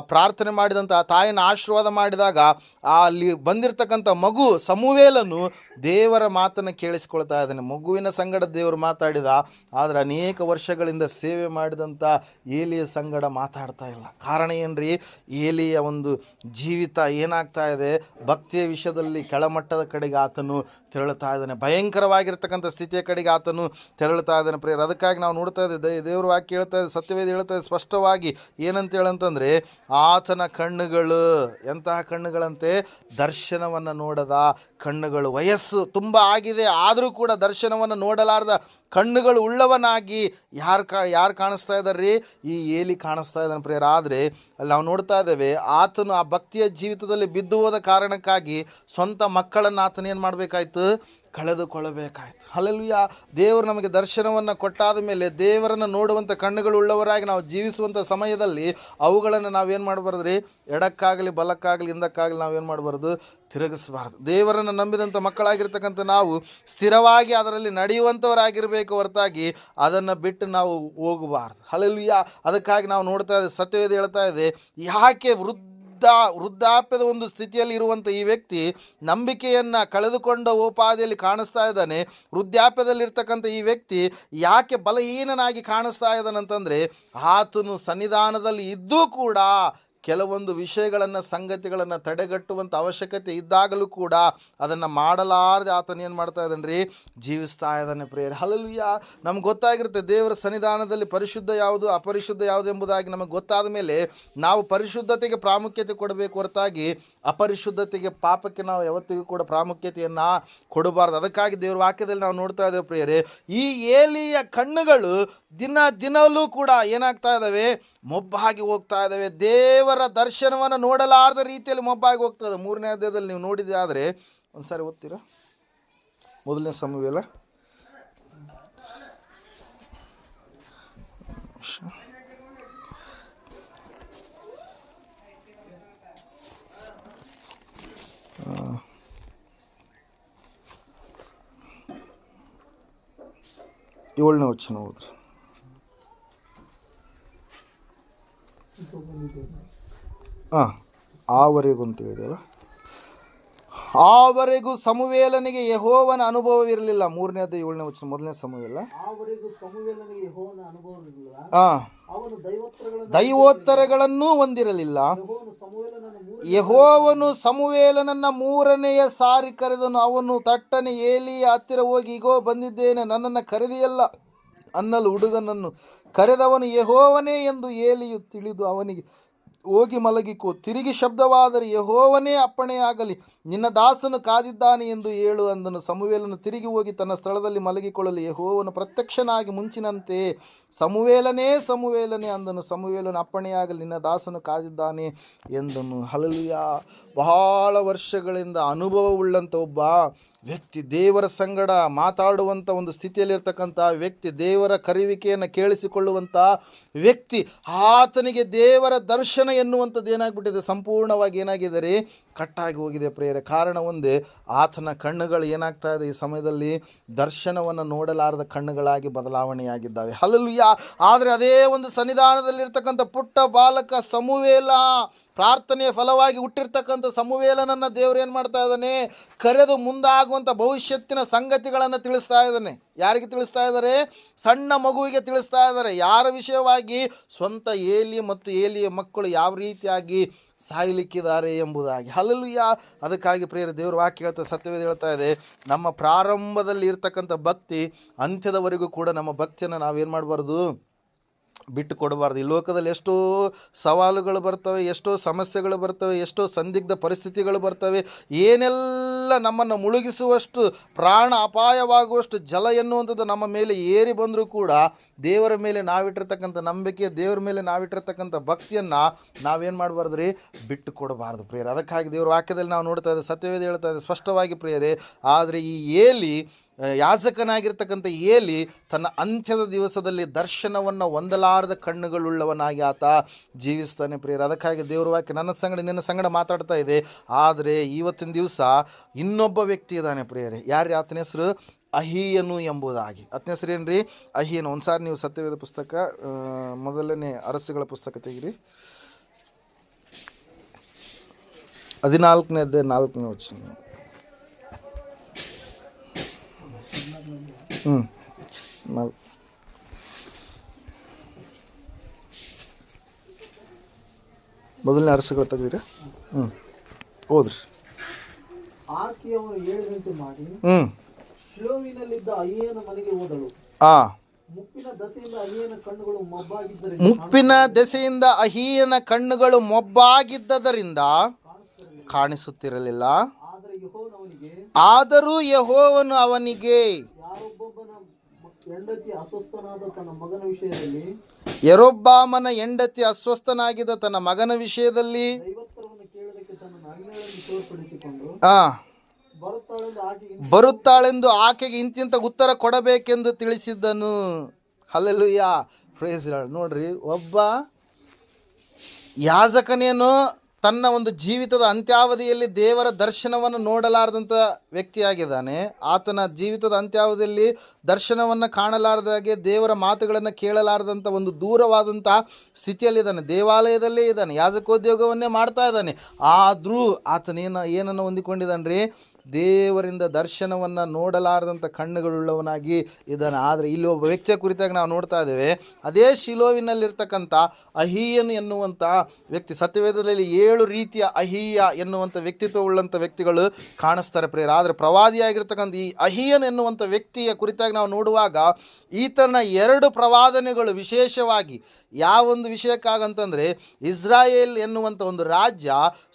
ಪ್ರಾರ್ಥನೆ ಮಾಡಿದಂಥ ತಾಯಿನ ಆಶೀರ್ವಾದ ಮಾಡಿದಾಗ ಅಲ್ಲಿ ಬಂದಿರತಕ್ಕಂಥ ಮಗು ಸಮುವೇಲನು ದೇವರ ಮಾತನ್ನು ಕೇಳಿಸ್ಕೊಳ್ತಾ ಇದ್ದಾನೆ. ಮಗುವಿನ ಸಂಗಡ ದೇವರು ಮಾತಾಡಿದ, ಆದರೆ ಅನೇಕ ವರ್ಷಗಳಿಂದ ಸೇವೆ ಮಾಡಿದಂಥ ಏಲಿಯ ಸಂಗಡ ಮಾತಾಡ್ತಾ ಇಲ್ಲ. ಕಾರಣ ಏನ್ರಿ? ಏಲಿಯ ಒಂದು ಜೀವಿತ ಏನಾಗ್ತಾ ಇದೆ? ಭಕ್ತಿಯ ವಿಷಯದಲ್ಲಿ ಕೆಳಮಟ್ಟದ ಕಡೆಗೆ ಆತನು ತೆರಳುತ್ತಾ ಇದ್ದಾನೆ. ಭಯಂಕರವಾಗಿರ್ತಕ್ಕಂಥ ಸ್ಥಿತಿಯ ಕಡೆಗೆ ಆತನು ತೆರಳುತ್ತಾ ಇದ್ದಾನೆ. ಪ್ರೇಯರ್, ಅದಕ್ಕಾಗಿ ನಾವು ನೋಡ್ತಾ ಇದ್ದೆ ದೇವರು ವಾಕ್ಯ ಹೇಳ್ತಾ ಇದೆ ಸತ್ಯವೇದ ಹೇಳ್ತಾ ಇದೆ ಸ್ಪಷ್ಟವಾಗಿ ಏನಂತ ಹೇಳಂತಂದ್ರೆ, ಆತನ ಕಣ್ಣುಗಳು ಎಂತಹ ಕಣ್ಣುಗಳಂತೆ? ದರ್ಶನವನ್ನು ನೋಡದ ಕಣ್ಣುಗಳು, ವಯಸ್ಸು ತುಂಬ ಆಗಿದೆ. ಆದರೂ ಕೂಡ ದರ್ಶನವನ್ನು ನೋಡಲಾರ್ದ ಕಣ್ಣುಗಳು ಉಳ್ಳವನಾಗಿ ಯಾರು ಕಾ, ಯಾರು ಕಾಣಿಸ್ತಾ ಇದ್ದಾರೆ ಈ ಏಲಿ ಕಾಣಿಸ್ತಾ ಇದ್ದಾನೆ ಪ್ರೇಯರ್. ಆದರೆ ಅಲ್ಲಿ ನಾವು ನೋಡ್ತಾ ಇದ್ದೇವೆ, ಆತನು ಆ ಭಕ್ತಿಯ ಜೀವಿತದಲ್ಲಿ ಬಿದ್ದು ಹೋದ ಕಾರಣಕ್ಕಾಗಿ ಸ್ವಂತ ಮಕ್ಕಳನ್ನು ಆತನೇನು ಮಾಡಬೇಕಾಯ್ತು? ಕಳೆದುಕೊಳ್ಳಬೇಕಾಯ್ತು. ಅಲ್ಲೆಲ್ಲೂಯ ದೇವರು ನಮಗೆ ದರ್ಶನವನ್ನು ಕೊಟ್ಟಾದ ಮೇಲೆ ದೇವರನ್ನು ನೋಡುವಂಥ ಕಣ್ಣುಗಳು ಉಳ್ಳವರಾಗಿ ನಾವು ಜೀವಿಸುವಂಥ ಸಮಯದಲ್ಲಿ ಅವುಗಳನ್ನು ನಾವೇನು ಮಾಡಬಾರ್ದು ರೀ ಎಡಕ್ಕಾಗಲಿ, ಬಲಕ್ಕಾಗಲಿ, ಹಿಂದಕ್ಕಾಗಲಿ ನಾವೇನು ಮಾಡಬಾರ್ದು? ತಿರುಗಿಸಬಾರ್ದು. ದೇವರನ್ನು ನಂಬಿದಂಥ ಮಕ್ಕಳಾಗಿರ್ತಕ್ಕಂಥ ನಾವು ಸ್ಥಿರವಾಗಿ ಅದರಲ್ಲಿ ನಡೆಯುವಂಥವರಾಗಿರಬೇಕು ಹೊರತಾಗಿ ಅದನ್ನು ಬಿಟ್ಟು ನಾವು ಹೋಗಬಾರ್ದು. ಅಲ್ಲೆಲ್ಲೂಯ ಅದಕ್ಕಾಗಿ ನಾವು ನೋಡ್ತಾ ಇದ್ದೇವೆ, ಸತ್ಯವೇದ ಹೇಳ್ತಾ ಇದೆ, ಯಾಕೆ ವೃದ್ಧ ವೃದ್ಧಾಪ್ಯದ ಒಂದು ಸ್ಥಿತಿಯಲ್ಲಿ ಇರುವಂಥ ಈ ವ್ಯಕ್ತಿ ನಂಬಿಕೆಯನ್ನು ಕಳೆದುಕೊಂಡ ಉಪಾದಿಯಲ್ಲಿ ಕಾಣಿಸ್ತಾ ಇದ್ದಾನೆ. ವೃದ್ಧಾಪ್ಯದಲ್ಲಿರ್ತಕ್ಕಂಥ ಈ ವ್ಯಕ್ತಿ ಯಾಕೆ ಬಲಹೀನನಾಗಿ ಕಾಣಿಸ್ತಾ ಇದ್ದಾನಂತಂದರೆ ಆತನು ಸನ್ನಿಧಾನದಲ್ಲಿ ಇದ್ದೂ ಕೂಡ ಕೆಲವೊಂದು ವಿಷಯಗಳನ್ನು, ಸಂಗತಿಗಳನ್ನು ತಡೆಗಟ್ಟುವಂಥ ಅವಶ್ಯಕತೆ ಇದ್ದಾಗಲೂ ಕೂಡ ಅದನ್ನು ಮಾಡಲಾರದೆ ಆತನ ಏನು ಮಾಡ್ತಾ ಇದ್ದಾನೆ ರೀ ಜೀವಿಸ್ತಾ ಇದ್ದಾನೆ ಪ್ರೇಯರ್. ಹಲಲುಯ್ಯ ನಮ್ಗೆ ಗೊತ್ತಾಗಿರುತ್ತೆ ದೇವರ ಸನ್ನಿಧಾನದಲ್ಲಿ ಪರಿಶುದ್ಧ ಯಾವುದು, ಅಪರಿಶುದ್ಧ ಯಾವುದು ಎಂಬುದಾಗಿ ನಮಗೆ ಗೊತ್ತಾದ ಮೇಲೆ ನಾವು ಪರಿಶುದ್ಧತೆಗೆ ಪ್ರಾಮುಖ್ಯತೆ ಕೊಡಬೇಕು ಹೊರತಾಗಿ ಅಪರಿಶುದ್ಧತೆಗೆ ಪಾಪಕ್ಕೆ ನಾವು ಯಾವತ್ತಿಗೂ ಕೂಡ ಪ್ರಾಮುಖ್ಯತೆಯನ್ನು ಕೊಡಬಾರ್ದು. ಅದಕ್ಕಾಗಿ ದೇವರ ವಾಕ್ಯದಲ್ಲಿ ನಾವು ನೋಡ್ತಾ ಇದ್ದೇವೆ ಪ್ರಿಯರೇ. ಈ ಏಲಿಯ ಕಣ್ಣುಗಳು ದಿನ ದಿನವೂ ಕೂಡ ಏನಾಗ್ತಾ ಇದ್ದಾವೆ? ಮೊಬ್ಬಾಗಿ ಹೋಗ್ತಾ ಇದ್ದಾವೆ. ದೇವರ ದರ್ಶನವನ್ನು ನೋಡಲಾರದ ರೀತಿಯಲ್ಲಿ ಮೊಬ್ಬಾಗಿ ಹೋಗ್ತಾ ಇದೆ ಮೂರನೇ ಅಧ್ಯಾಯದಲ್ಲಿ ನೀವು ನೋಡಿದೆ ಆದರೆ ಒಂದು ಸಾರಿ ಓದ್ತೀರಾ? ಮೊದಲನೇ ಸಮಯವೆಲ್ಲ ಏಳನೇ ವಚನ ಹೋದ್ರಿ ಹಾಂ ಆವರೆಗೂ ಅಂತ ಹೇಳಿದೆಯಲ್ಲ? ಆವರೆಗೂ ಸಮುವೇಲನಿಗೆ ಯಹೋವನ ಅನುಭವವಿರಲಿಲ್ಲ. ಮೂರನೇದು ಏಳನೇ ವಚನ ಮೊದಲನೇ ಸಮುವೇಲ. ದೈವೋತ್ತರಗಳನ್ನು ಹೊಂದಿರಲಿಲ್ಲ. ಯಹೋವನು ಸಮುವೇಲನನ್ನ ಮೂರನೆಯ ಸಾರಿ ಕರೆದನು. ಅವನು ತಟ್ಟನೆ ಏಲಿಯ ಹತ್ತಿರ ಹೋಗಿ ಈಗೋ ಬಂದಿದ್ದೇನೆ ನನ್ನನ್ನು ಕರೆದಿಯಲ್ಲ ಅನ್ನಲು ಹುಡುಗನನ್ನು ಕರೆದವನು ಯಹೋವನೇ ಎಂದು ಏಲಿಯು ತಿಳಿದು ಅವನಿಗೆ, ಹೋಗಿ ಮಲಗಿಕೋ, ತಿರುಗಿ ಶಬ್ದವಾದರೆ ಯಹೋವನೇ ಅಪ್ಪಣೆಯಾಗಲಿ. ನಿನ್ನ ದಾಸನು ಕಾದಿದ್ದಾನೆ ಎಂದು ಹೇಳು ಅಂದನು. ಸಮುವೇಲನು ತಿರುಗಿ ಹೋಗಿ ತನ್ನ ಸ್ಥಳದಲ್ಲಿ ಮಲಗಿಕೊಳ್ಳಲು ಯಹೋವನು ಪ್ರತ್ಯಕ್ಷನಾಗಿ ಮುಂಚಿನಂತೆ, ಸಮುವೇಲನೇ ಸಮುವೇಲನೇ ಅಂದನು. ಸಮುವೇಲನು ಅಪ್ಪಣೆಯಾಗಲಿ, ನಿನ್ನ ದಾಸನು ಕಾದಿದ್ದಾನೆ ಎಂದನು. ಹಲಲಿಯ ಬಹಳ ವರ್ಷಗಳಿಂದ ಅನುಭವವುಳ್ಳಂಥ ಒಬ್ಬ ವ್ಯಕ್ತಿ ದೇವರ ಸಂಗಡ ಮಾತಾಡುವಂಥ ಒಂದು ಸ್ಥಿತಿಯಲ್ಲಿರ್ತಕ್ಕಂಥ ವ್ಯಕ್ತಿ ದೇವರ ಕರೆಯುವಿಕೆಯನ್ನು ಕೇಳಿಸಿಕೊಳ್ಳುವಂಥ ವ್ಯಕ್ತಿ ಆತನಿಗೆ ದೇವರ ದರ್ಶನ ಎನ್ನುವಂಥದ್ದು ಏನಾಗ್ಬಿಟ್ಟಿದೆ? ಸಂಪೂರ್ಣವಾಗಿ ಏನಾಗಿದೆ ರೀ ಕಟ್ಟಾಗಿ ಹೋಗಿದೆ ಪ್ರೇರೆ ಕಾರಣ ಒಂದೇ, ಆತನ ಕಣ್ಣುಗಳು ಏನಾಗ್ತಾ ಇದೆ? ಈ ಸಮಯದಲ್ಲಿ ದರ್ಶನವನ್ನು ನೋಡಲಾರದ ಕಣ್ಣುಗಳಾಗಿ ಬದಲಾವಣೆಯಾಗಿದ್ದಾವೆ. ಹಲಲುಯ್ಯ ಆದರೆ ಅದೇ ಒಂದು ಸನ್ನಿಧಾನದಲ್ಲಿರ್ತಕ್ಕಂಥ ಪುಟ್ಟ ಬಾಲಕ ಸಮುವೇಲ ಪ್ರಾರ್ಥನೆಯ ಫಲವಾಗಿ ಹುಟ್ಟಿರ್ತಕ್ಕಂಥ ಸಮುವೇಲನನ್ನು ದೇವರು ಏನು ಮಾಡ್ತಾ ಇದ್ದಾನೆ? ಕರೆದು ಮುಂದಾಗುವಂಥ ಭವಿಷ್ಯತ್ತಿನ ಸಂಗತಿಗಳನ್ನು ತಿಳಿಸ್ತಾ ಇದ್ದಾನೆ. ಯಾರಿಗೆ ತಿಳಿಸ್ತಾ ಇದ್ದಾರೆ? ಸಣ್ಣ ಮಗುವಿಗೆ ತಿಳಿಸ್ತಾ ಇದ್ದಾರೆ. ಯಾರ ವಿಷಯವಾಗಿ? ಸ್ವಂತ ಏಲಿ ಮತ್ತು ಏಲಿಯ ಮಕ್ಕಳು ಯಾವ ರೀತಿಯಾಗಿ ಸಾಯಲಿಕ್ಕಿದ್ದಾರೆ ಎಂಬುದಾಗಿ. ಹಲಲುಯ್ಯ ಅದಕ್ಕಾಗಿ ಪ್ರೇರ ದೇವರು ವಾಕ್ಯ ಹೇಳ್ತಾ, ಸತ್ಯವೇದ ಹೇಳ್ತಾ ಇದೆ, ನಮ್ಮ ಪ್ರಾರಂಭದಲ್ಲಿ ಇರ್ತಕ್ಕಂಥ ಭಕ್ತಿ ಅಂತ್ಯದವರೆಗೂ ಕೂಡ ನಮ್ಮ ಭಕ್ತಿಯನ್ನು ನಾವೇನು ಮಾಡಬಾರ್ದು? ಬಿಟ್ಟು ಕೊಡಬಾರ್ದು ಈ ಲೋಕದಲ್ಲಿ ಎಷ್ಟೋ ಸವಾಲುಗಳು ಬರ್ತವೆ, ಎಷ್ಟೋ ಸಮಸ್ಯೆಗಳು ಬರ್ತವೆ, ಎಷ್ಟೋ ಸಂದಿಗ್ಧ ಪರಿಸ್ಥಿತಿಗಳು ಬರ್ತವೆ. ಏನೆಲ್ಲ ನಮ್ಮನ್ನು ಮುಳುಗಿಸುವಷ್ಟು, ಪ್ರಾಣ ಅಪಾಯವಾಗುವಷ್ಟು ಜಲ ಎನ್ನುವಂಥದ್ದು ನಮ್ಮ ಮೇಲೆ ಏರಿ ಬಂದರೂ ಕೂಡ ದೇವರ ಮೇಲೆ ನಾವಿಟ್ಟಿರ್ತಕ್ಕಂಥ ನಂಬಿಕೆ, ದೇವರ ಮೇಲೆ ನಾವಿಟ್ಟಿರ್ತಕ್ಕಂಥ ಭಕ್ತಿಯನ್ನು ನಾವೇನು ಮಾಡಬಾರ್ದು ರೀ ಬಿಟ್ಟು ಕೊಡಬಾರ್ದು ಪ್ರಿಯರೇ. ಅದಕ್ಕಾಗಿ ದೇವರ ವಾಕ್ಯದಲ್ಲಿ ನಾವು ನೋಡ್ತಾ ಇದ್ದೇವೆ, ಸತ್ಯವೇದ ಹೇಳ್ತಾ ಇದ್ದೇವೆ ಸ್ಪಷ್ಟವಾಗಿ ಪ್ರಿಯರೇ. ಆದರೆ ಈ ಏಲಿ ಯಾಜಕನಾಗಿರ್ತಕ್ಕಂಥ ಏಲಿ ತನ್ನ ಅಂತ್ಯದ ದಿವಸದಲ್ಲಿ ದರ್ಶನವನ್ನು ಹೊಂದಲಾರದ ಕಣ್ಣುಗಳುಳ್ಳವನಾಗಿ ಆತ ಜೀವಿಸ್ತಾನೆ ಪ್ರಿಯರು. ಅದಕ್ಕಾಗಿ ದೇವರ ವಾಕ್ಯ, ನನ್ನ ಸಂಗಡ, ನಿನ್ನ ಸಂಗಡ ಮಾತಾಡ್ತಾ ಇದೆ. ಆದರೆ ಇವತ್ತಿನ ದಿವಸ ಇನ್ನೊಬ್ಬ ವ್ಯಕ್ತಿ ಇದ್ದಾನೆ ಪ್ರಿಯರೇ. ಯಾರು ಆತನ ಹೆಸರು? ಅಹಿಯನು ಎಂಬುದಾಗಿ. ಆತನ ಹೆಸರು ಏನು ರೀ ಅಹಿಯನು. ಒಂದು ಸಾರಿ ನೀವು ಸತ್ಯವೇದ ಪುಸ್ತಕ ಮೊದಲನೇ ಅರಸುಗಳ ಪುಸ್ತಕ ತೆಗಿರಿ. ಹದಿನಾಲ್ಕನೇದ್ದೇ ನಾಲ್ಕನೇ ವಚನ. ಹ್ಞೂ ನಾಲ್ಕು ಮೊದಲನೇ ಅರಸುಗಳು ತೆಗ್ದಿರ ಹ್ಞೂ ಹೋದ್ರಿ. ಆಕೆ ಅವನು ಗಂಟೆ ಮಾಡಿ ಹ್ಞೂ ಶಿಲೋವಿನಲ್ಲಿದ್ದ ಅಯ್ಯನ ಮನೆಗೆ ಹೋದಳು. ಆ. ಮುಪ್ಪಿನ ದಸೆಯಿಂದ ಅಹಿಯನ ಕಣ್ಣುಗಳು ಮಬ್ಬಾಗಿದ್ದರೆ ಮುಪ್ಪಿನ ದೆಸೆಯಿಂದ ಅಹಿಯನ ಕಣ್ಣುಗಳು ಮೊಬ್ಬಾಗಿದ್ದರಿಂದ ಕಾಣಿಸುತ್ತಿರಲಿಲ್ಲ. ಆದರೆ ಯೆಹೋವನವನಿಗೆ ಆದರೂ ಯಹೋವನು ಅವನಿಗೆ ಹೆಂಡತಿ ಅಸ್ವಸ್ಥನಾದ ತನ್ನ ಮಗನ ವಿಷಯದಲ್ಲಿ ಯರೊಬ್ಬಾಮನ ಹೆಂಡತಿ ಅಸ್ವಸ್ಥನಾಗಿದ್ದ ತನ್ನ ಮಗನ ವಿಷಯದಲ್ಲಿ ತನ್ನ ತೋರ್ಪಡಿಸಿಕೊಂಡು ಆ ಬರುತ್ತಾಳೆಂದು ಆಕೆಗೆ ಬರುತ್ತಾಳೆಂದು ಆಕೆಗೆ ಇಂತಿಂತ ಉತ್ತರ ಕೊಡಬೇಕೆಂದು ತಿಳಿಸಿದ್ದನು. ಅಲ್ಲಲು ಯಾ ಪ್ರೇಜ್ ನೋಡ್ರಿ ಒಬ್ಬ ಯಾಜಕನೇನು ತನ್ನ ಒಂದು ಜೀವಿತದ ಅಂತ್ಯಾವಧಿಯಲ್ಲಿ ದೇವರ ದರ್ಶನವನ್ನು ನೋಡಲಾರದಂಥ ವ್ಯಕ್ತಿಯಾಗಿದ್ದಾನೆ. ಆತನ ಜೀವಿತದ ಅಂತ್ಯಾವಧಿಯಲ್ಲಿ ದರ್ಶನವನ್ನು ಕಾಣಲಾರದಾಗೆ ದೇವರ ಮಾತುಗಳನ್ನು ಕೇಳಲಾರದಂಥ ಒಂದು ದೂರವಾದಂಥ ಸ್ಥಿತಿಯಲ್ಲಿದ್ದಾನೆ. ದೇವಾಲಯದಲ್ಲೇ ಇದ್ದಾನೆ. ಯಾಜಕೋದ್ಯೋಗವನ್ನೇ ಮಾಡ್ತಾ ಇದ್ದಾನೆ. ಆದರೂ ಆತನೇನು ಏನನ್ನು ಹೊಂದಿಕೊಂಡಿದ್ದಾನೆ ರೀ ದೇವರಿಂದ ದರ್ಶನವನ್ನು ನೋಡಲಾರದಂಥ ಕಣ್ಣುಗಳುಳ್ಳವನಾಗಿ ಇದನ್ನು. ಆದರೆ ಇಲ್ಲಿ ಒಬ್ಬ ವ್ಯಕ್ತಿಯ ಕುರಿತಾಗಿ ನಾವು ನೋಡ್ತಾ ಇದ್ದೇವೆ, ಅದೇ ಶಿಲೋವಿನಲ್ಲಿರ್ತಕ್ಕಂಥ ಅಹಿಯನ್ ಎನ್ನುವಂಥ ವ್ಯಕ್ತಿ, ಸತ್ಯವೇದದಲ್ಲಿ ಏಳು ರೀತಿಯ ಅಹಿಯ ಎನ್ನುವಂಥ ವ್ಯಕ್ತಿತ್ವವುಳ್ಳಂಥ ವ್ಯಕ್ತಿಗಳು ಕಾಣಿಸ್ತಾರೆ ಪ್ರೇರ ಆದರೆ ಪ್ರವಾದಿಯಾಗಿರ್ತಕ್ಕಂಥ ಈ ಅಹಿಯನ್ ಎನ್ನುವಂಥ ವ್ಯಕ್ತಿಯ ಕುರಿತಾಗಿ ನಾವು ನೋಡುವಾಗ ಈತನ ಎರಡು ಪ್ರವಾದನೆಗಳು ವಿಶೇಷವಾಗಿ ಯಾವೊಂದು ವಿಷಯಕ್ಕಾಗಂತಂದರೆ ಇಸ್ರಾಯೇಲ್ ಎನ್ನುವಂಥ ಒಂದು ರಾಜ್ಯ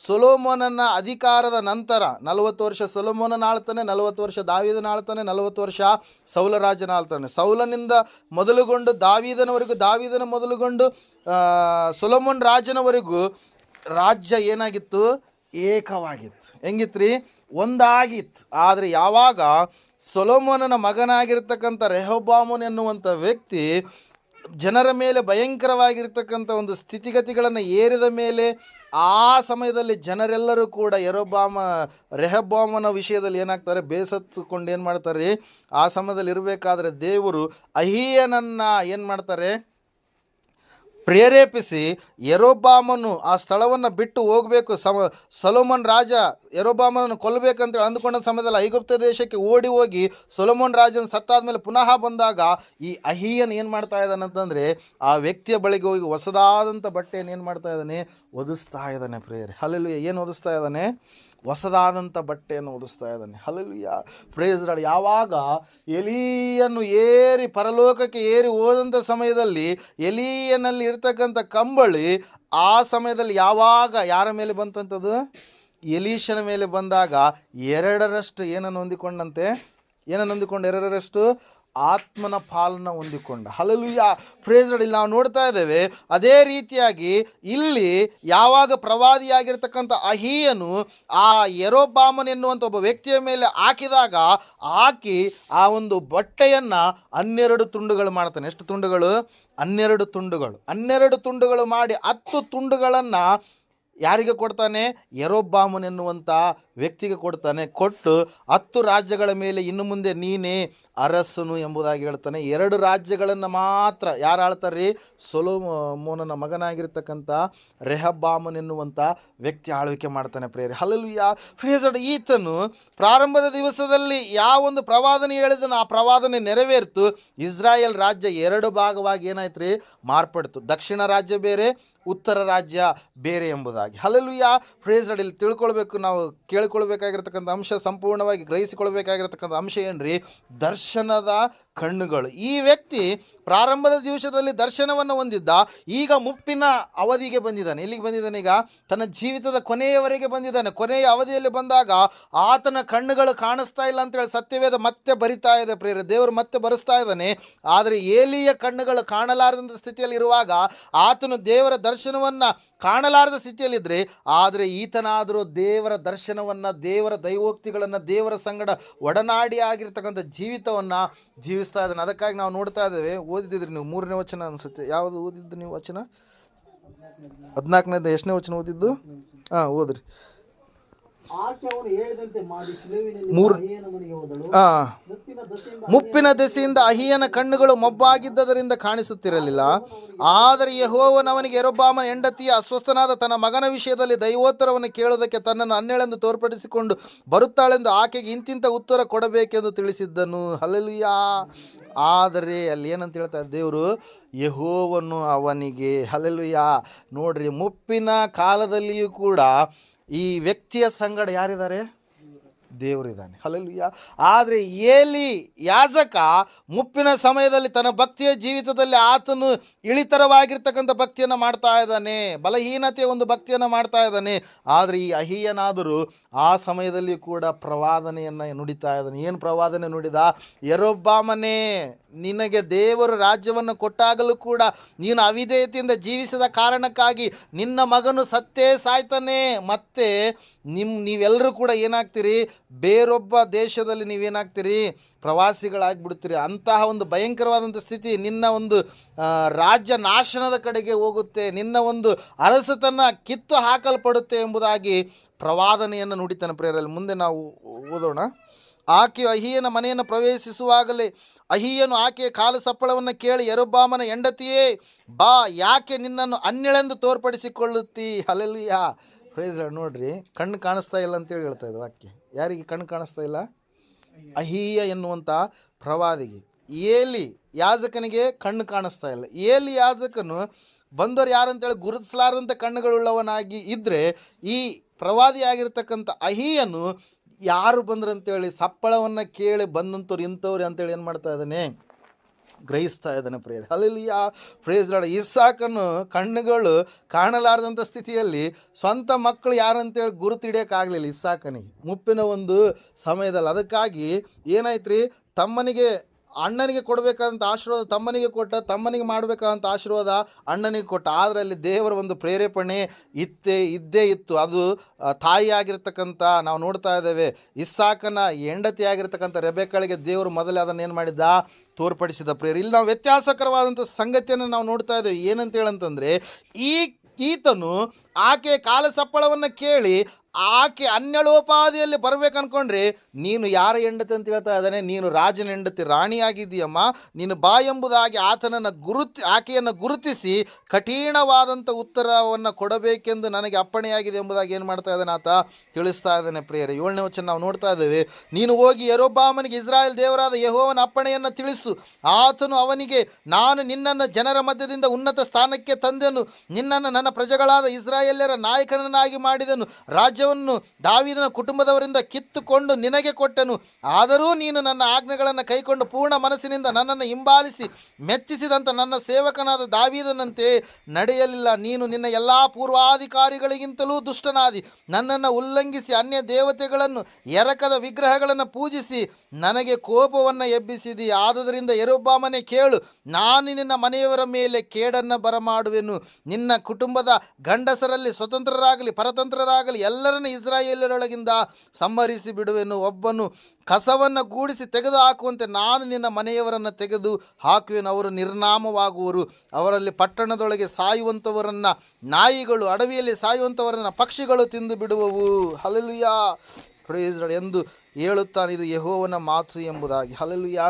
ಸೊಲೋಮೋನನ್ನ ಅಧಿಕಾರದ ನಂತರ, ನಲವತ್ತು ವರ್ಷ ಸೊಲೋಮೋನನ ಆಳ್ತಾನೆ ನಲವತ್ತು ವರ್ಷ ದಾವಿದನ ಆಳ್ತಾನೆ ನಲವತ್ತು ವರ್ಷ ಸೌಲ ರಾಜನ ಆಳ್ತಾನೆ ಸೌಲನಿಂದ ಮೊದಲುಗೊಂಡು ದಾವಿದನವರೆಗೂ, ದಾವಿದನ ಮೊದಲುಗೊಂಡು ಸೊಲೋಮೋನ್ ರಾಜನವರೆಗೂ ರಾಜ್ಯ ಏನಾಗಿತ್ತು? ಏಕವಾಗಿತ್ತು. ಹೆಂಗಿತ್ತು ಒಂದಾಗಿತ್ತು. ಆದರೆ ಯಾವಾಗ ಸೊಲೋಮೋನನ ಮಗನಾಗಿರ್ತಕ್ಕಂಥ ರೆಹೋಬಾಮನ್ ಎನ್ನುವಂಥ ವ್ಯಕ್ತಿ ಜನರ ಮೇಲೆ ಭಯಂಕರವಾಗಿರ್ತಕ್ಕಂಥ ಒಂದು ಸ್ಥಿತಿಗತಿಗಳನ್ನು ಏರಿದ ಮೇಲೆ ಆ ಸಮಯದಲ್ಲಿ ಜನರೆಲ್ಲರೂ ಕೂಡ ಯರೋಬಾಮ ರೆಹಬಾಮನ ವಿಷಯದಲ್ಲಿ ಏನಾಗ್ತಾರೆ? ಬೇಸತ್ತುಕೊಂಡು ಏನು ಮಾಡ್ತಾರೆ ಆ ಸಮಯದಲ್ಲಿ ಇರಬೇಕಾದ್ರೆ ದೇವರು ಅಹಿಯನನ್ನು ಏನು ಮಾಡ್ತಾರೆ? ಪ್ರೇರೇಪಿಸಿ ಯರೋಬಾಮನು ಆ ಸ್ಥಳವನ್ನು ಬಿಟ್ಟು ಹೋಗಬೇಕು. ಸಮ, ಸೊಲೋಮನ್ ರಾಜ ಯರೋಬಾಮನನ್ನು ಕೊಲ್ಲಬೇಕಂತ ಅಂದುಕೊಂಡ ಸಮಯದಲ್ಲಿ ಐಗುಪ್ತ ದೇಶಕ್ಕೆ ಓಡಿ ಹೋಗಿ ಸೊಲೋಮನ್ ರಾಜನ ಸತ್ತಾದ ಮೇಲೆ ಪುನಃ ಬಂದಾಗ ಈ ಅಹಿಯನ್ ಏನು ಮಾಡ್ತಾ ಇದ್ದಾನೆ ಅಂತಂದರೆ ಆ ವ್ಯಕ್ತಿಯ ಬಳಿಗೆ ಹೋಗಿ ಹೊಸದಾದಂಥ ಬಟ್ಟೆಯನ್ನು ಏನು ಮಾಡ್ತಾ ಇದ್ದಾನೆ? ಒದಿಸ್ತಾ ಇದ್ದಾನೆ ಪ್ರೇಯರ್. ಅಲ್ಲಿ ಏನು ಒದಿಸ್ತಾ ಇದ್ದಾನೆ? ಹೊಸದಾದಂಥ ಬಟ್ಟೆಯನ್ನು ಒದಿಸ್ತಾ ಇದ್ದಾನೆ. ಹಲಲುಯ್ಯ ಪ್ರೇಜ್ ರಾಡ್ ಯಾವಾಗ ಎಲಿಯನ್ನು ಏರಿ ಪರಲೋಕಕ್ಕೆ ಏರಿ ಹೋದಂಥ ಸಮಯದಲ್ಲಿ ಎಲಿಯನಲ್ಲಿ ಇರ್ತಕ್ಕಂಥ ಕಂಬಳಿ ಆ ಸಮಯದಲ್ಲಿ ಯಾವಾಗ ಯಾರ ಮೇಲೆ ಬಂತಂಥದ್ದು ಎಲೀಶನ ಮೇಲೆ ಬಂದಾಗ ಎರಡರಷ್ಟು ಏನನ್ನು ಹೊಂದಿಕೊಂಡಂತೆ? ಏನನ್ನು ಹೊಂದಿಕೊಂಡು ಎರಡರಷ್ಟು? ಆತ್ಮನ ಪಾಲನ ಹೊಂದಿಕೊಂಡ. ಹಲಲುಯ್ಯ ಪ್ರೇಸ್ ಇಲ್ಲಿ ನಾವು ನೋಡ್ತಾ ಇದ್ದೇವೆ, ಅದೇ ರೀತಿಯಾಗಿ ಇಲ್ಲಿ ಯಾವಾಗ ಪ್ರವಾದಿಯಾಗಿರ್ತಕ್ಕಂಥ ಅಹಿಯನು ಆ ಎರೋಬಾಮನ್ ಎನ್ನುವಂಥ ಒಬ್ಬ ವ್ಯಕ್ತಿಯ ಮೇಲೆ ಹಾಕಿದಾಗ ಹಾಕಿ ಆ ಒಂದು ಬಟ್ಟೆಯನ್ನು ಹನ್ನೆರಡು ತುಂಡುಗಳು ಮಾಡ್ತಾನೆ. ಎಷ್ಟು ತುಂಡುಗಳು? ಹನ್ನೆರಡು ತುಂಡುಗಳು. ಹನ್ನೆರಡು ತುಂಡುಗಳು ಮಾಡಿ ಹತ್ತು ತುಂಡುಗಳನ್ನು ಯಾರಿಗೆ ಕೊಡ್ತಾನೆ? ಯರೋಬ್ಬಾಮನ್ ಎನ್ನುವಂಥ ವ್ಯಕ್ತಿಗೆ ಕೊಡ್ತಾನೆ. ಕೊಟ್ಟು ಹತ್ತು ರಾಜ್ಯಗಳ ಮೇಲೆ ಇನ್ನು ಮುಂದೆ ನೀನೇ ಅರಸನು ಎಂಬುದಾಗಿ ಹೇಳ್ತಾನೆ. ಎರಡು ರಾಜ್ಯಗಳನ್ನು ಮಾತ್ರ ಯಾರು ಆಳ್ತಾರೆ? ಸೊಲೋಮೋನನ ಮಗನಾಗಿರ್ತಕ್ಕಂಥ ರೆಹಬ್ಬಾಮನ್ ಎನ್ನುವಂಥ ವ್ಯಕ್ತಿ ಆಳ್ವಿಕೆ ಮಾಡ್ತಾನೆ ಪ್ರೇರಿ ಹಲಲು ಯಾ ಫ್ರೇಸಡ್ ಈತನು ಪ್ರಾರಂಭದ ದಿವಸದಲ್ಲಿ ಯಾವ ಒಂದು ಪ್ರವಾದನೆ ಹೇಳಿದನು, ಆ ಪ್ರವಾದನೆ ನೆರವೇರ್ತು. ಇಸ್ರಾಯೇಲ್ ರಾಜ್ಯ ಎರಡು ಭಾಗವಾಗಿ ಏನಾಯ್ತು ರೀ ಮಾರ್ಪಡ್ತು. ದಕ್ಷಿಣ ರಾಜ್ಯ ಬೇರೆ ಉತ್ತರ ರಾಜ್ಯ ಬೇರೆ ಎಂಬುದಾಗಿ. ಹಲಲುಯ್ಯ ಫ್ರೇಸ್ ಇಲ್ಲಿ ತಿಳ್ಕೊಳ್ಬೇಕು, ನಾವು ಕೇಳ್ಕೊಳ್ಬೇಕಾಗಿರ್ತಕ್ಕಂಥ ಅಂಶ ಸಂಪೂರ್ಣವಾಗಿ ಗ್ರಹಿಸಿಕೊಳ್ಬೇಕಾಗಿರ್ತಕ್ಕಂಥ ಅಂಶ ಏನು ರೀ ದರ್ಶನದ ಕಣ್ಣುಗಳು. ಈ ವ್ಯಕ್ತಿ ಪ್ರಾರಂಭದ ದಿವಸದಲ್ಲಿ ದರ್ಶನವನ್ನು ಹೊಂದಿದ್ದ ಈಗ ಮುಪ್ಪಿನ ಅವಧಿಗೆ ಬಂದಿದ್ದಾನೆ. ಎಲ್ಲಿಗೆ ಬಂದಿದ್ದಾನೆ ಈಗ? ತನ್ನ ಜೀವಿತದ ಕೊನೆಯವರೆಗೆ ಬಂದಿದ್ದಾನೆ. ಕೊನೆಯ ಅವಧಿಯಲ್ಲಿ ಬಂದಾಗ ಆತನ ಕಣ್ಣುಗಳು ಕಾಣಿಸ್ತಾ ಇಲ್ಲ ಅಂತೇಳಿ ಸತ್ಯವೇದ ಮತ್ತೆ ಬರಿತಾ ಇದೆ ಪ್ರೇರ ದೇವರು ಮತ್ತೆ ಬರೆಸ್ತಾ ಇದ್ದಾನೆ. ಆದರೆ ಏಲಿಯ ಕಣ್ಣುಗಳು ಕಾಣಲಾರದಂಥ ಸ್ಥಿತಿಯಲ್ಲಿ ಇರುವಾಗ ಆತನು ದೇವರ ದರ್ಶನವನ್ನು ಕಾಣಲಾರದ ಸ್ಥಿತಿಯಲ್ಲಿದ್ದರೆ ಆದರೆ ಈತನಾದರೂ ದೇವರ ದರ್ಶನವನ್ನು, ದೇವರ ದೈವೋಕ್ತಿಗಳನ್ನು, ದೇವರ ಸಂಗಡ ಒಡನಾಡಿ ಆಗಿರ್ತಕ್ಕಂಥ ಜೀವಿತವನ್ನು ಜೀವಿಸ್ತಾ ಇದ್ದಾನೆ. ಅದಕ್ಕಾಗಿ ನಾವು ನೋಡ್ತಾ ಇದ್ದೇವೆ ಓದಿದ್ರಿ ನೀವು ಮೂರನೇ ವಚನ ಅನಿಸುತ್ತೆ. ಯಾವುದು ಓದಿದ್ದು ನೀವು ವಚನ? ಹದಿನಾಲ್ಕನೇದು ಎಷ್ಟನೇ ವಚನ ಓದಿದ್ದು? ಹಾಂ, ಓದ್ರಿ. ಮುಪ್ಪಿನ ದೆಸೆಯಿಂದ ಅಹಿಯನ ಕಣ್ಣುಗಳು ಮೊಬ್ಬಾಗಿದ್ದರಿಂದ ಕಾಣಿಸುತ್ತಿರಲಿಲ್ಲ. ಆದರೆ ಯೆಹೋವನವನಿಗೆ ಎರೊಬ್ಬಾಮನ ಹೆಂಡತಿಯ ಅಸ್ವಸ್ಥನಾದ ತನ್ನ ಮಗನ ವಿಷಯದಲ್ಲಿ ದೈವೋತ್ತರವನ್ನು ಕೇಳುವುದಕ್ಕೆ ತನ್ನನ್ನು ಅನ್ಯಳೆಂದು ತೋರ್ಪಡಿಸಿಕೊಂಡು ಬರುತ್ತಾಳೆಂದು ಆಕೆಗೆ ಇಂತಿಂತ ಉತ್ತರ ಕೊಡಬೇಕೆಂದು ತಿಳಿಸಿದ್ದನು. ಹಲಲುಯಾ ಆದರೆ ಅಲ್ಲಿ ಏನಂತ ಹೇಳ್ತಾರೆ ದೇವರು ಯಹೋವನ್ನು ಅವನಿಗೆ ಹಲಲುಯಾ ನೋಡ್ರಿ ಮುಪ್ಪಿನ ಕಾಲದಲ್ಲಿಯೂ ಕೂಡ ಈ ವ್ಯಕ್ತಿಯ ಸಂಗಡ ಯಾರಿದ್ದಾರೆ? ದೇವರಿದ್ದಾನೆ. ಹಲಲುಯ್ಯ ಆದರೆ ಏಲಿ ಯಾಜಕ ಮುಪ್ಪಿನ ಸಮಯದಲ್ಲಿ ತನ್ನ ಭಕ್ತಿಯ ಜೀವಿತದಲ್ಲಿ ಆತನು ಇಳಿತರವಾಗಿರ್ತಕ್ಕಂಥ ಭಕ್ತಿಯನ್ನು ಮಾಡ್ತಾ ಇದ್ದಾನೆ. ಬಲಹೀನತೆಯ ಒಂದು ಭಕ್ತಿಯನ್ನು ಮಾಡ್ತಾ ಇದ್ದಾನೆ. ಆದರೆ ಈ ಅಹಿಯನಾದರೂ ಆ ಸಮಯದಲ್ಲಿ ಕೂಡ ಪ್ರವಾದನೆಯನ್ನು ನುಡಿತಾ ಇದ್ದಾನೆ. ಏನು ಪ್ರವಾದನೆ ನುಡಿದ? ಎರೊಬ್ಬಾಮನೇ ನಿನಗೆ ದೇವರು ರಾಜ್ಯವನ್ನು ಕೊಟ್ಟಾಗಲೂ ಕೂಡ ನೀನು ಅವಿಧೇಯತೆಯಿಂದ ಜೀವಿಸಿದ ಕಾರಣಕ್ಕಾಗಿ ನಿನ್ನ ಮಗನು ಸತ್ತೇ ಸಾಯ್ತಾನೆ. ಮತ್ತೆ ನಿಮ್ಮ ನೀವೆಲ್ಲರೂ ಕೂಡ ಏನಾಗ್ತೀರಿ? ಬೇರೊಬ್ಬ ದೇಶದಲ್ಲಿ ನೀವೇನಾಗ್ತೀರಿ? ಪ್ರವಾಸಿಗಳಾಗಿಬಿಡ್ತೀರಿ. ಅಂತಹ ಒಂದು ಭಯಂಕರವಾದಂಥ ಸ್ಥಿತಿ ನಿನ್ನ ಒಂದು ರಾಜ್ಯ ನಾಶನದ ಕಡೆಗೆ ಹೋಗುತ್ತೆ. ನಿನ್ನ ಒಂದು ಅರಸತನ ಕಿತ್ತು ಹಾಕಲ್ಪಡುತ್ತೆ ಎಂಬುದಾಗಿ ಪ್ರವಾದನೆಯನ್ನು ನುಡಿತಾನೆ ಪ್ರೇರಲ್ಲಿ ಮುಂದೆ ನಾವು ಓದೋಣ. ಆಕೆಯು ಅಹಿಯನ ಮನೆಯನ್ನು ಪ್ರವೇಶಿಸುವಾಗಲೇ ಅಹಿಯನು ಆಕೆಯ ಕಾಲು ಸಪ್ಪಳವನ್ನು ಕೇಳಿ, ಯರುಬ್ಬಾಮನ ಹೆಂಡತಿಯೇ, ಬಾ, ಯಾಕೆ ನಿನ್ನನ್ನು ಅನ್ಯಳೆಂದು ತೋರ್ಪಡಿಸಿಕೊಳ್ಳುತ್ತಿ? ಹಲಲಿಯ ಫ್ರೇಜ್ ನೋಡ್ರಿ, ಕಣ್ಣು ಕಾಣಿಸ್ತಾ ಇಲ್ಲ ಅಂತೇಳಿ ಹೇಳ್ತಾ ಇದೆ ವಾಕ್ಯ. ಯಾರಿಗೆ ಕಣ್ಣು ಕಾಣಿಸ್ತಾ ಇಲ್ಲ? ಅಹೀಯ ಎನ್ನುವಂಥ ಪ್ರವಾದಿಗೆ. ಏಲಿ ಯಾಜಕನಿಗೆ ಕಣ್ಣು ಕಾಣಿಸ್ತಾ ಇಲ್ಲ. ಏಲಿ ಯಾಜಕನು ಬಂದವರು ಯಾರಂತೇಳಿ ಗುರುತಿಸಲಾರದಂಥ ಕಣ್ಣುಗಳುಳ್ಳವನಾಗಿ ಇದ್ದರೆ ಈ ಪ್ರವಾದಿಯಾಗಿರ್ತಕ್ಕಂಥ ಅಹಿಯನು ಯಾರು ಬಂದ್ರಂತೇಳಿ ಸಪ್ಪಳವನ್ನು ಕೇಳಿ ಬಂದಂಥವ್ರು ಇಂಥವ್ರು ಅಂತೇಳಿ ಏನು ಮಾಡ್ತಾ ಇದ್ದಾನೆ? ಗ್ರಹಿಸ್ತಾ ಇದ್ದಾನೆ ಪ್ರೇಯರ್. ಅಲ್ಲಿ ಆ ಪ್ರೇಸ್ ಲಾಡ ಇಸ್ಸಾಕನು ಕಣ್ಣುಗಳು ಕಾಣಲಾರದಂಥ ಸ್ಥಿತಿಯಲ್ಲಿ ಸ್ವಂತ ಮಕ್ಕಳು ಯಾರಂತೇಳಿ ಗುರುತಿಡಿಯೋಕ್ಕಾಗಲಿಲ್ಲ ಇಸ್ಸಾಕನಿಗೆ. ಮುಪ್ಪಿನ ಒಂದು ಸಮಯದಲ್ಲಿ. ಅದಕ್ಕಾಗಿ ಏನಾಯ್ತು ರೀ ತಮ್ಮನಿಗೆ ಅಣ್ಣನಿಗೆ ಕೊಡಬೇಕಾದಂಥ ಆಶೀರ್ವಾದ ತಮ್ಮನಿಗೆ ಕೊಟ್ಟ, ತಮ್ಮನಿಗೆ ಮಾಡಬೇಕಾದಂಥ ಆಶೀರ್ವಾದ ಅಣ್ಣನಿಗೆ ಕೊಟ್ಟ. ಆದರೆ ಅಲ್ಲಿ ದೇವರ ಒಂದು ಪ್ರೇರೇಪಣೆ ಇತ್ತೇ, ಇದ್ದೇ ಇತ್ತು. ಅದು ತಾಯಿಯಾಗಿರ್ತಕ್ಕಂಥ ನಾವು ನೋಡ್ತಾ ಇದ್ದೇವೆ. ಇಸ್ಸಾಕನ ಹೆಂಡತಿ ಆಗಿರ್ತಕ್ಕಂಥ ರೆಬೆಕಳಿಗೆ ದೇವರು ಮೊದಲೇ ಅದನ್ನು ಏನು ಮಾಡಿದ್ದ? ತೋರ್ಪಡಿಸಿದ ಪ್ರೇರಿ ಇಲ್ಲಿ ನಾವು ವ್ಯತ್ಯಾಸಕರವಾದಂಥ ಸಂಗತಿಯನ್ನು ನಾವು ನೋಡ್ತಾ ಇದ್ದೇವೆ. ಏನಂತೇಳಂತಂದರೆ ಈ, ಈತನು ಆಕೆ ಕಾಲ ಸಪ್ಪಳವನ್ನು ಕೇಳಿ ಆಕೆ ಅನ್ಯಳೋಪಾದಿಯಲ್ಲಿ ಬರ್ಬೇಕು ಅನ್ಕೊಂಡ್ರೆ ನೀನು ಯಾರ ಹೆಂಡತಿ ಅಂತ ಹೇಳ್ತಾ ಇದ್ದಾನೆ? ನೀನು ರಾಜನ ಹೆಂಡತಿ, ರಾಣಿಯಾಗಿದ್ದೀಯಮ್ಮ. ನೀನು ಬಾ ಎಂಬುದಾಗಿ ಆತನನ್ನು ಗುರುತಿ, ಆಕೆಯನ್ನು ಗುರುತಿಸಿ ಕಠಿಣವಾದಂಥ ಉತ್ತರವನ್ನು ಕೊಡಬೇಕೆಂದು ನನಗೆ ಅಪ್ಪಣೆಯಾಗಿದೆ ಎಂಬುದಾಗಿ ಏನು ಮಾಡ್ತಾ ಇದ್ದಾನೆ ಆತ? ತಿಳಿಸ್ತಾ ಇದ್ದಾನೆ ಪ್ರಿಯರೇ. ಏಳನೇ ವಚನ ನಾವು ನೋಡ್ತಾ ಇದ್ದೇವೆ. ನೀನು ಹೋಗಿ ಯರೋಬಾಮನಿಗೆ ಇಸ್ರಾಯೇಲ್ ದೇವರಾದ ಯಹೋವನ ಅಪ್ಪಣೆಯನ್ನು ತಿಳಿಸು. ಆತನು ಅವನಿಗೆ, ನಾನು ನಿನ್ನನ್ನು ಜನರ ಮಧ್ಯದಿಂದ ಉನ್ನತ ಸ್ಥಾನಕ್ಕೆ ತಂದೆನು. ನಿನ್ನನ್ನು ನನ್ನ ಪ್ರಜೆಗಳಾದ ಇಸ್ರಾಯೇಲ್ಯರ ನಾಯಕನನ್ನಾಗಿ ಮಾಡಿದನು. ರಾಜ್ಯವನ್ನು ದಾವಿದನ ಕುಟುಂಬದವರಿಂದ ಕಿತ್ತುಕೊಂಡು ನಿನಗೆ ಕೊಟ್ಟನು. ಆದರೂ ನೀನು ನನ್ನ ಆಜ್ಞೆಗಳನ್ನು ಕೈಕೊಂಡು ಪೂರ್ಣ ಮನಸ್ಸಿನಿಂದ ನನ್ನನ್ನು ಹಿಂಬಾಲಿಸಿ ಮೆಚ್ಚಿಸಿದಂಥ ನನ್ನ ಸೇವಕನಾದ ದಾವಿದನಂತೆ ನಡೆಯಲಿಲ್ಲ. ನೀನು ನಿನ್ನ ಎಲ್ಲ ಪೂರ್ವಾಧಿಕಾರಿಗಳಿಗಿಂತಲೂ ದುಷ್ಟನಾದಿ. ನನ್ನನ್ನು ಉಲ್ಲಂಘಿಸಿ ಅನ್ಯ ದೇವತೆಗಳನ್ನು ಎರಕದ ವಿಗ್ರಹಗಳನ್ನು ಪೂಜಿಸಿ ನನಗೆ ಕೋಪವನ್ನು ಎಬ್ಬಿಸಿದಿ, ಆದುದರಿಂದ ಎರೊಬ್ಬಾಮನೆ ಕೇಳು, ನಾನು ನಿನ್ನ ಮನೆಯವರ ಮೇಲೆ ಕೇಡನ್ನು ಬರಮಾಡುವೆನು. ನಿನ್ನ ಕುಟುಂಬದ ಗಂಡಸರಲ್ಲಿ ಸ್ವತಂತ್ರರಾಗಲಿ, ಪರತಂತ್ರರಾಗಲಿ, ಎಲ್ಲರನ್ನು ಇಸ್ರಾಯೇಲರೊಳಗಿಂದ ಸಂಹರಿಸಿ ಬಿಡುವೆನು. ಒಬ್ಬನು ಕಸವನ್ನು ಗೂಡಿಸಿ ತೆಗೆದು ಹಾಕುವಂತೆ ನಾನು ನಿನ್ನ ಮನೆಯವರನ್ನು ತೆಗೆದು ಹಾಕುವೆನು. ಅವರು ನಿರ್ನಾಮವಾಗುವರು. ಅವರಲ್ಲಿ ಪಟ್ಟಣದೊಳಗೆ ಸಾಯುವಂಥವರನ್ನು, ನಾಯಿಗಳು, ಅಡವಿಯಲ್ಲಿ ಸಾಯುವಂಥವರನ್ನು, ಪಕ್ಷಿಗಳು ತಿಂದು ಬಿಡುವವು. ಹಲಲುಯ್ಯ ಎಂದು ಹೇಳುತ್ತಾನೆ, ಇದು ಯಹೋವನ ಮಾತು ಎಂಬುದಾಗಿ. ಹಲಲುಯಾ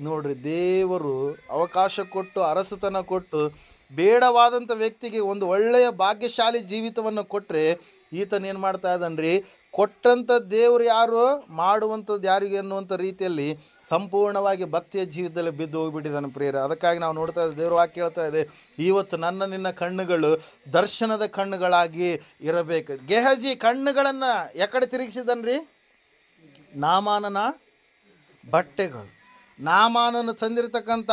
ನೋಡ್ರಿ, ದೇವರು ಅವಕಾಶ ಕೊಟ್ಟು, ಅರಸತನ ಕೊಟ್ಟು, ಬೇಡವಾದಂಥ ವ್ಯಕ್ತಿಗೆ ಒಂದು ಒಳ್ಳೆಯ ಭಾಗ್ಯಶಾಲಿ ಜೀವಿತವನ್ನು ಕೊಟ್ಟರೆ ಈತನ ಏನು ಮಾಡ್ತಾ ಇದ್ದಾನ್ರಿ? ಕೊಟ್ಟಂಥ ದೇವರು ಯಾರು? ಮಾಡುವಂಥದ್ದು ಯಾರಿಗೆ ಅನ್ನುವಂಥ ರೀತಿಯಲ್ಲಿ ಸಂಪೂರ್ಣವಾಗಿ ಭಕ್ತಿಯ ಜೀವಿತದಲ್ಲಿ ಬಿದ್ದು ಹೋಗಿಬಿಟ್ಟಿದ್ದಾನೆ ಪ್ರಿಯರ. ಅದಕ್ಕಾಗಿ ನಾವು ನೋಡ್ತಾ ಇದ್ದೇವೆ, ದೇವರು ವಾಕ್ಯ ಹೇಳ್ತಾ ಇದೆ? ಇವತ್ತು ನನ್ನ, ನಿನ್ನ ಕಣ್ಣುಗಳು ದರ್ಶನದ ಕಣ್ಣುಗಳಾಗಿ ಇರಬೇಕು. ಗೆಹಜಿ ಕಣ್ಣುಗಳನ್ನು ಎಕಡೆ ತಿರುಗಿಸಿದನ್ರಿ ನಾಮಾನನ ಬಟ್ಟೆಗಳು. ನಾಮಾನನ್ನು ತಂದಿರತಕ್ಕಂಥ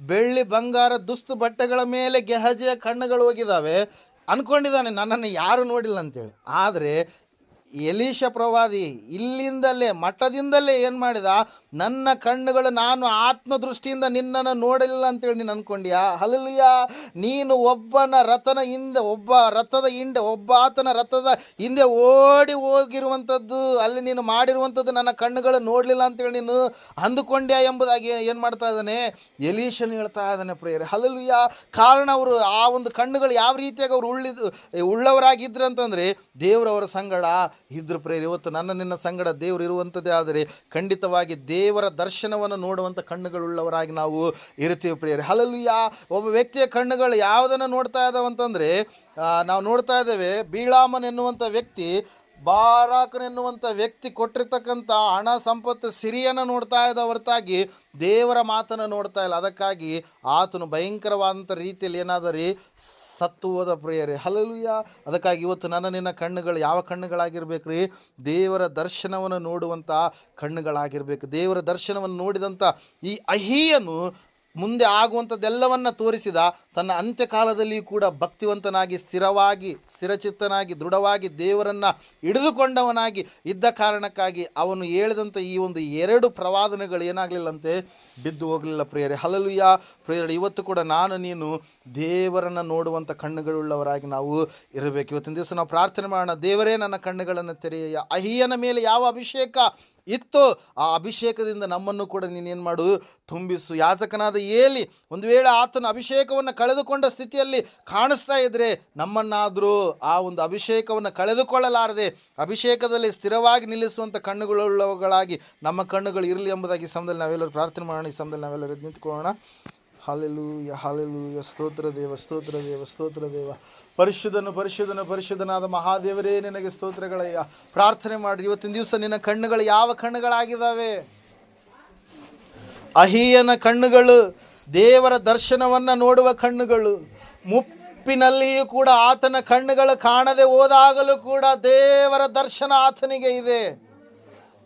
ಬೆಳ್ಳಿ ಬಂಗಾರ ದುಸ್ತು ಬಟ್ಟೆಗಳ ಮೇಲೆ ಗೆಹಜೆಯ ಕಣ್ಣುಗಳು ಹೋಗಿದ್ದಾವೆ ಅಂದ್ಕೊಂಡಿದ್ದಾನೆ ನನ್ನನ್ನು ಯಾರು ನೋಡಿಲ್ಲ ಅಂತೇಳಿ. ಆದರೆ ಎಲೀಶ ಪ್ರವಾದಿ, ಇಲ್ಲಿಂದಲೇ, ಮಠದಿಂದಲೇ ಏನು ಮಾಡಿದ? ನನ್ನ ಕಣ್ಣುಗಳು ನಾನು ಆತ್ಮದೃಷ್ಟಿಯಿಂದ ನಿನ್ನನ್ನು ನೋಡಲಿಲ್ಲ ಅಂತೇಳಿ ನೀನು ಅನ್ಕೊಂಡ್ಯಾ? ಹಲಲಿಯ ನೀನು ಒಬ್ಬನ ರಥನ ಹಿಂದೆ, ಒಬ್ಬ ರಥದ ಹಿಂದೆ, ಒಬ್ಬ ಆತನ ರಥದ ಹಿಂದೆ ಓಡಿ ಹೋಗಿರುವಂಥದ್ದು, ಅಲ್ಲಿ ನೀನು ಮಾಡಿರುವಂಥದ್ದು ನನ್ನ ಕಣ್ಣುಗಳು ನೋಡಲಿಲ್ಲ ಅಂತೇಳಿ ನೀನು ಅಂದುಕೊಂಡ್ಯಾ ಎಂಬುದಾಗಿ ಏನು ಮಾಡ್ತಾ ಇದ್ದಾನೆ? ಎಲೀಶನ್ ಹೇಳ್ತಾ ಇದ್ದಾನೆ ಪ್ರೇಯರ್ ಅಲ್ಲಿಯ ಕಾರಣ ಅವರು ಆ ಒಂದು ಕಣ್ಣುಗಳು ಯಾವ ರೀತಿಯಾಗಿ ಅವರು ಉಳ್ಳಿದ್, ಉಳ್ಳವರಾಗಿದ್ರು ಅಂತಂದರೆ ದೇವರವರ ಸಂಗಡ ಇದ್ರು ಪ್ರೇರಿ ಇವತ್ತು ನನ್ನ ನಿನ್ನ ಸಂಗಡ ದೇವರು ಇರುವಂಥದ್ದೇ ಆದರೆ ಖಂಡಿತವಾಗಿ ದೇವರ ದರ್ಶನವನ್ನು ನೋಡುವಂಥ ಕಣ್ಣುಗಳುಳ್ಳವರಾಗಿ ನಾವು ಇರ್ತೀವಿ ಪ್ರಿಯರಿ. ಹಲಲು ಯಾ ಒಬ್ಬ ವ್ಯಕ್ತಿಯ ಕಣ್ಣುಗಳು ಯಾವುದನ್ನು ನೋಡ್ತಾ ಇದ್ದಾವಂತಂದರೆ ನಾವು ನೋಡ್ತಾ ಇದ್ದೇವೆ, ಬೀಳಾಮನ್ ಎನ್ನುವಂಥ ವ್ಯಕ್ತಿ ಬಾರಾಕನ್ ಎನ್ನುವಂಥ ವ್ಯಕ್ತಿ ಕೊಟ್ಟಿರ್ತಕ್ಕಂಥ ಹಣ ಸಂಪತ್ತು ಸಿರಿಯನ್ನು ನೋಡ್ತಾ ಇದ್ದ ಹೊರತಾಗಿ ದೇವರ ಮಾತನ್ನು ನೋಡ್ತಾ ಇಲ್ಲ. ಅದಕ್ಕಾಗಿ ಆತನು ಭಯಂಕರವಾದಂಥ ರೀತಿಯಲ್ಲಿ ಏನಾದರಿ ಸತ್ತು ಹೋದ ಪ್ರಿಯರೇ ಹಲಲುಯ ಅದಕ್ಕಾಗಿ ಇವತ್ತು ನನ್ನ ನಿನ್ನ ಕಣ್ಣುಗಳು ಯಾವ ಕಣ್ಣುಗಳಾಗಿರ್ಬೇಕು ರೀ ದೇವರ ದರ್ಶನವನ್ನು ನೋಡುವಂಥ ಕಣ್ಣುಗಳಾಗಿರ್ಬೇಕು. ದೇವರ ದರ್ಶನವನ್ನು ನೋಡಿದಂಥ ಈ ಅಹಿಯನು ಮುಂದೆ ಆಗುವಂಥದ್ದೆಲ್ಲವನ್ನು ತೋರಿಸಿದ ತನ್ನ ಅಂತ್ಯಕಾಲದಲ್ಲಿ ಕೂಡ ಭಕ್ತಿವಂತನಾಗಿ, ಸ್ಥಿರವಾಗಿ, ಸ್ಥಿರಚಿತ್ತನಾಗಿ, ದೃಢವಾಗಿ ದೇವರನ್ನು ಹಿಡಿದುಕೊಂಡವನಾಗಿ ಇದ್ದ ಕಾರಣಕ್ಕಾಗಿ ಅವನು ಹೇಳಿದಂಥ ಈ ಒಂದು ಎರಡು ಪ್ರವಾದನೆಗಳು ಏನಾಗಲಿಲ್ಲಂತೆ? ಬಿದ್ದು ಹೋಗಲಿಲ್ಲ ಪ್ರಿಯರೇ. ಹಲಲುಯ್ಯ ಪ್ರಿಯರೇ, ಇವತ್ತು ಕೂಡ ನಾನು, ನೀನು ದೇವರನ್ನು ನೋಡುವಂಥ ಕಣ್ಣುಗಳುಳ್ಳವರಾಗಿ ನಾವು ಇರಬೇಕು. ಇವತ್ತಿನ ದಿವಸ ನಾವು ಪ್ರಾರ್ಥನೆ ಮಾಡೋಣ. ದೇವರೇ, ನನ್ನ ಕಣ್ಣುಗಳನ್ನು ತೆರೆಯ ಅಹಿಯನ ಮೇಲೆ ಯಾವ ಅಭಿಷೇಕ ಇತ್ತು. ಆ ಅಭಿಷೇಕದಿಂದ ನಮ್ಮನ್ನು ಕೂಡ ನೀನೇನು ಮಾಡು? ತುಂಬಿಸು. ಯಾಜಕನಾದ ಏಲಿ ಒಂದು ವೇಳೆ ಆತನ ಅಭಿಷೇಕವನ್ನು ಕಳೆದುಕೊಂಡ ಸ್ಥಿತಿಯಲ್ಲಿ ಕಾಣಿಸ್ತಾ ಇದ್ದರೆ ನಮ್ಮನ್ನಾದರೂ ಆ ಒಂದು ಅಭಿಷೇಕವನ್ನು ಕಳೆದುಕೊಳ್ಳಲಾರದೆ, ಅಭಿಷೇಕದಲ್ಲಿ ಸ್ಥಿರವಾಗಿ ನಿಲ್ಲಿಸುವಂಥ ಕಣ್ಣುಗಳುಳ್ಳವುಗಳಾಗಿ ನಮ್ಮ ಕಣ್ಣುಗಳು ಇರಲಿ ಎಂಬುದಾಗಿ ಸಮಯದಲ್ಲಿ ನಾವೆಲ್ಲರೂ ಪ್ರಾರ್ಥನೆ ಮಾಡೋಣ. ಈ ಸಮಯದಲ್ಲಿ ನಾವೆಲ್ಲರೂ ನಿಂತ್ಕೊಳ್ಳೋಣ. ಹಾಲೆಲು ಹಾಲೆಲು ಸ್ತೋತ್ರ ದೇವ ಸ್ತೋತ್ರ ದೇವ ಸ್ತೋತ್ರ ದೇವ. ಪರಿಶುದ್ಧನು ಪರಿಶುದ್ಧನು, ಪರಿಶುದ್ಧನಾದ ಮಹಾದೇವರೇ, ನಿನಗೆ ಸ್ತೋತ್ರಗಳಯ್ಯ. ಪ್ರಾರ್ಥನೆ ಮಾಡಿ ಇವತ್ತಿನ ದಿವಸ ನಿನ್ನ ಕಣ್ಣುಗಳು ಯಾವ ಕಣ್ಣುಗಳಾಗಿದ್ದಾವೆ? ಅಹಿಯನ ಕಣ್ಣುಗಳು, ದೇವರ ದರ್ಶನವನ್ನ ನೋಡುವ ಕಣ್ಣುಗಳು, ಮುಪ್ಪಿನಲ್ಲಿಯೂ ಕೂಡ ಆತನ ಕಣ್ಣುಗಳು ಕಾಣದೆ ಹೋದಾಗಲೂ ಕೂಡ ದೇವರ ದರ್ಶನ ಆತನಿಗೆ ಇದೆ.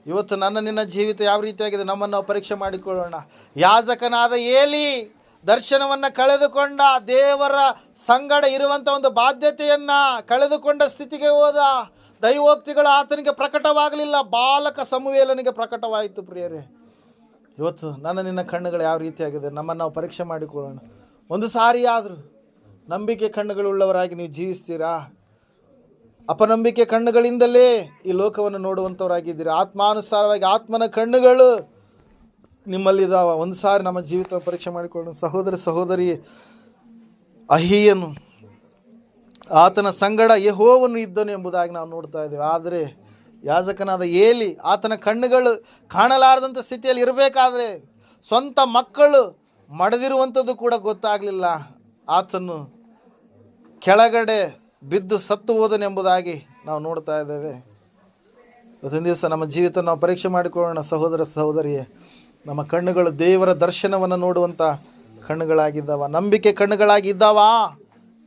ಇವತ್ತು ನನ್ನ ನಿನ್ನ ಜೀವಿತ ಯಾವ ರೀತಿಯಾಗಿದೆ? ನಮ್ಮನ್ನು ಪರೀಕ್ಷೆ ಮಾಡಿಕೊಳ್ಳೋಣ. ಯಾಜಕನಾದ ಏಲಿ ದರ್ಶನವನ್ನ ಕಳೆದುಕೊಂಡ ದೇವರ ಸಂಗಡ ಇರುವಂತ ಒಂದು ಬಾಧ್ಯತೆಯನ್ನು ಕಳೆದುಕೊಂಡ ಸ್ಥಿತಿಗೆ ಹೋದ ದೈವೋಕ್ತಿಗಳು ಆತನಿಗೆ ಪ್ರಕಟವಾಗಲಿಲ್ಲ. ಬಾಲಕ ಸಮುವೇಲನಿಗೆ ಪ್ರಕಟವಾಯಿತು ಪ್ರಿಯರೇ. ಇವತ್ತು ನನ್ನ ನಿನ್ನ ಕಣ್ಣುಗಳು ಯಾವ ರೀತಿಯಾಗಿದೆ? ನಮ್ಮನ್ನು ನಾವು ಪರೀಕ್ಷೆ ಮಾಡಿಕೊಳ್ಳೋಣ. ಒಂದು ಸಾರಿ ಆದರೂ ನಂಬಿಕೆ ಕಣ್ಣುಗಳುಳ್ಳವರಾಗಿ ನೀವು ಜೀವಿಸ್ತೀರಾ? ಅಪನಂಬಿಕೆ ಕಣ್ಣುಗಳಿಂದಲೇ ಈ ಲೋಕವನ್ನು ನೋಡುವಂಥವರಾಗಿದ್ದೀರಿ ಆತ್ಮಾನುಸಾರವಾಗಿ ಆತ್ಮನ ಕಣ್ಣುಗಳು ನಿಮ್ಮಲ್ಲಿದ್ದಾವ ಒಂದು ಸಾರಿ ನಮ್ಮ ಜೀವಿತ ಪರೀಕ್ಷೆ ಮಾಡಿಕೊಳ್ಳೋಣ. ಸಹೋದರ ಸಹೋದರಿ ಅಹಿಯನು, ಆತನ ಸಂಗಡ ಯಹೋವನು ಇದ್ದನು ಎಂಬುದಾಗಿ ನಾವು ನೋಡ್ತಾ ಇದ್ದೇವೆ. ಆದರೆ ಯಾಜಕನಾದ ಏಲಿ ಆತನ ಕಣ್ಣುಗಳು ಕಾಣಲಾರದಂಥ ಸ್ಥಿತಿಯಲ್ಲಿ ಇರಬೇಕಾದ್ರೆ ಸ್ವಂತ ಮಕ್ಕಳು ಮಡದಿರುವಂಥದ್ದು ಕೂಡ ಗೊತ್ತಾಗಲಿಲ್ಲ. ಆತನು ಕೆಳಗಡೆ ಬಿದ್ದು ಸತ್ತು ಹೋದನೆಂಬುದಾಗಿ ನಾವು ನೋಡ್ತಾ ಇದ್ದೇವೆ. ಇವತ್ತಿನ ದಿವಸ ನಮ್ಮ ಜೀವಿತ ನಾವು ಪರೀಕ್ಷೆ ಮಾಡಿಕೊಳ್ಳೋಣ ಸಹೋದರ ಸಹೋದರಿಯೇ. ನಮ್ಮ ಕಣ್ಣುಗಳು ದೇವರ ದರ್ಶನವನ್ನು ನೋಡುವಂಥ ಕಣ್ಣುಗಳಾಗಿದ್ದಾವ. ನಂಬಿಕೆ ಕಣ್ಣುಗಳಾಗಿದ್ದಾವಾ?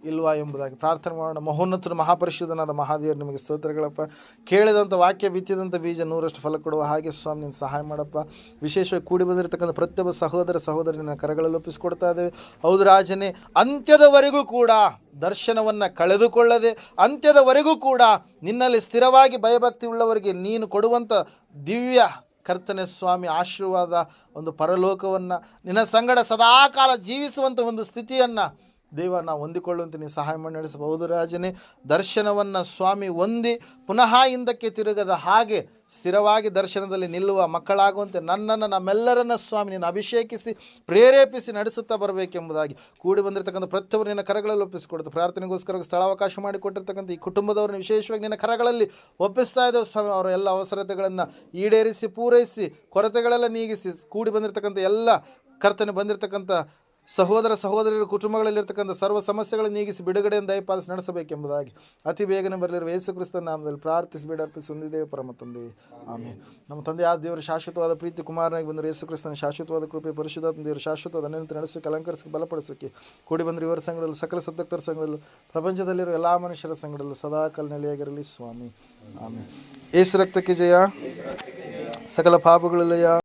ಇಲ್ವಾ ಎಂಬುದಾಗಿ ಪ್ರಾರ್ಥನೆ ಮಾಡೋಣ. ಮಹೋನ್ನತನ ಮಹಾಪರಿಶುದ್ಧನಾದ ಮಹಾದೇವರು ನಿಮಗೆ ಸ್ತೋತ್ರಗಳಪ್ಪ. ಕೇಳಿದಂಥ ವಾಕ್ಯ ಬಿತ್ತಿದಂಥ ಬೀಜ ನೂರಷ್ಟು ಫಲ ಕೊಡುವ ಹಾಗೆ ಸ್ವಾಮಿ, ನೀನು ಸಹಾಯ ಮಾಡಪ್ಪ. ವಿಶೇಷವಾಗಿ ಕೂಡಿ ಬಂದಿರತಕ್ಕಂಥ ಪ್ರತಿಯೊಬ್ಬ ಸಹೋದರ ಸಹೋದರಿ ನಿನ್ನ ಕರಗಳಲ್ಲಿ ಒಪ್ಪಿಸಿಕೊಡ್ತಾ ಇದ್ದೇವೆ. ಹೌದು ರಾಜನೇ, ಅಂತ್ಯದವರೆಗೂ ಕೂಡ ದರ್ಶನವನ್ನು ಕಳೆದುಕೊಳ್ಳದೆ, ಅಂತ್ಯದವರೆಗೂ ಕೂಡ ನಿನ್ನಲ್ಲಿ ಸ್ಥಿರವಾಗಿ ಭಯಭಕ್ತಿ ಉಳ್ಳವರಿಗೆ ನೀನು ಕೊಡುವಂಥ ದಿವ್ಯ ಕರ್ತನೆ ಸ್ವಾಮಿ ಆಶೀರ್ವಾದ ಒಂದು ಪರಲೋಕವನ್ನು ನಿನ್ನ ಸಂಗಡ ಸದಾಕಾಲ ಜೀವಿಸುವಂಥ ಒಂದು ಸ್ಥಿತಿಯನ್ನು ದೇವ ನಾವು ಹೊಂದಿಕೊಳ್ಳುವಂತೆ ನೀನು ಸಹಾಯ ಮಾಡಿ ನಡೆಸಬಹುದು ರಾಜನೇ. ದರ್ಶನವನ್ನು ಸ್ವಾಮಿ ಹೊಂದಿ ಪುನಃ ಹಿಂದಕ್ಕೆ ತಿರುಗದ ಹಾಗೆ ಸ್ಥಿರವಾಗಿ ದರ್ಶನದಲ್ಲಿ ನಿಲ್ಲುವ ಮಕ್ಕಳಾಗುವಂತೆ ನನ್ನನ್ನು ನಮ್ಮೆಲ್ಲರನ್ನ ಸ್ವಾಮಿ ನೀನು ಅಭಿಷೇಕಿಸಿ, ಪ್ರೇರೇಪಿಸಿ ನಡೆಸುತ್ತಾ ಬರಬೇಕೆಂಬುದಾಗಿ ಕೂಡಿ ಬಂದಿರತಕ್ಕಂಥ ಪ್ರತಿಯೊಬ್ಬರು ನಿನ್ನ ಕರಗಳಲ್ಲಿ ಒಪ್ಪಿಸಿಕೊಡ್ತು ಪ್ರಾರ್ಥನೆಗೋಸ್ಕರ ಸ್ಥಳಾವಕಾಶ ಮಾಡಿಕೊಟ್ಟಿರ್ತಕ್ಕಂಥ ಈ ಕುಟುಂಬದವರನ್ನು ವಿಶೇಷವಾಗಿ ನಿನ್ನ ಕರಗಳಲ್ಲಿ ಒಪ್ಪಿಸ್ತಾ ಇದ್ದೇವೆ ಸ್ವಾಮಿ. ಅವರ ಎಲ್ಲ ಅವಸರತೆಗಳನ್ನು ಈಡೇರಿಸಿ, ಪೂರೈಸಿ, ಕೊರತೆಗಳೆಲ್ಲ ನೀಗಿಸಿ, ಕೂಡಿ ಬಂದಿರತಕ್ಕಂಥ ಎಲ್ಲ ಕರ್ತನೆ ಬಂದಿರತಕ್ಕಂಥ ಸಹೋದರ ಸಹೋದರಿಯರ ಕುಟುಂಬಗಳಲ್ಲಿರ್ತಕ್ಕಂಥ ಸರ್ವ ಸಮಸ್ಯೆಗಳನ್ನು ನೀಗಿಸಿ ಬಿಡುಗಡೆಯನ್ನು ದಯಪಾಲಿಸಿ ನಡೆಸಬೇಕೆಂಬುದಾಗಿ ಅತಿ ಬೇಗನೆ ಬರಲಿರುವ ಯೇಸು ಕ್ರಿಸ್ತನ ನಾಮದಲ್ಲಿ ಪ್ರಾರ್ಥಿಸಿ ಬೇಡ, ಅರ್ಪಿಸಿ ಹೊಂದಿದ್ದೇವೆ ಪರಮ ತಂದೆ. ಆಮೇಲೆ ನಮ್ಮ ತಂದೆ ಆ ದೇವರ ಶಾಶ್ವತವಾದ ಪ್ರೀತಿ ಕುಮಾರನಾಗಿ ಬಂದರು. ಯೇಸು ಕ್ರಿಸ್ತನ ಶಾಶ್ವತವಾದ ಕೃಪೆ ಪರಿಶುದ್ಧ ದೇವರ ಶಾಶ್ವತವಾದ ಅನ್ಯಂತ ನಡೆಸೋಕೆ ಅಲಂಕರಿಸಕ್ಕೆ ಬಲಪಡಿಸೋಕೆ ಕೂಡಿ ಬಂದರು. ಇವರ ಸಂಘದಲ್ಲಿ, ಸಕಲ ಸದ್ದಕ್ತರ ಸಂಘದಲ್ಲೂ, ಪ್ರಪಂಚದಲ್ಲಿರುವ ಎಲ್ಲ ಮನುಷ್ಯರ ಸಂಘದಲ್ಲೂ ಸದಾ ನೆಲೆಯಾಗಿರಲಿ. ಸ್ವಾಮಿ. ಆಮೇಲೆ ಏಸು ರಕ್ತಕ್ಕೆ ಜಯ. ಸಕಲ ಪಾಪಗಳಲ್ಲಯ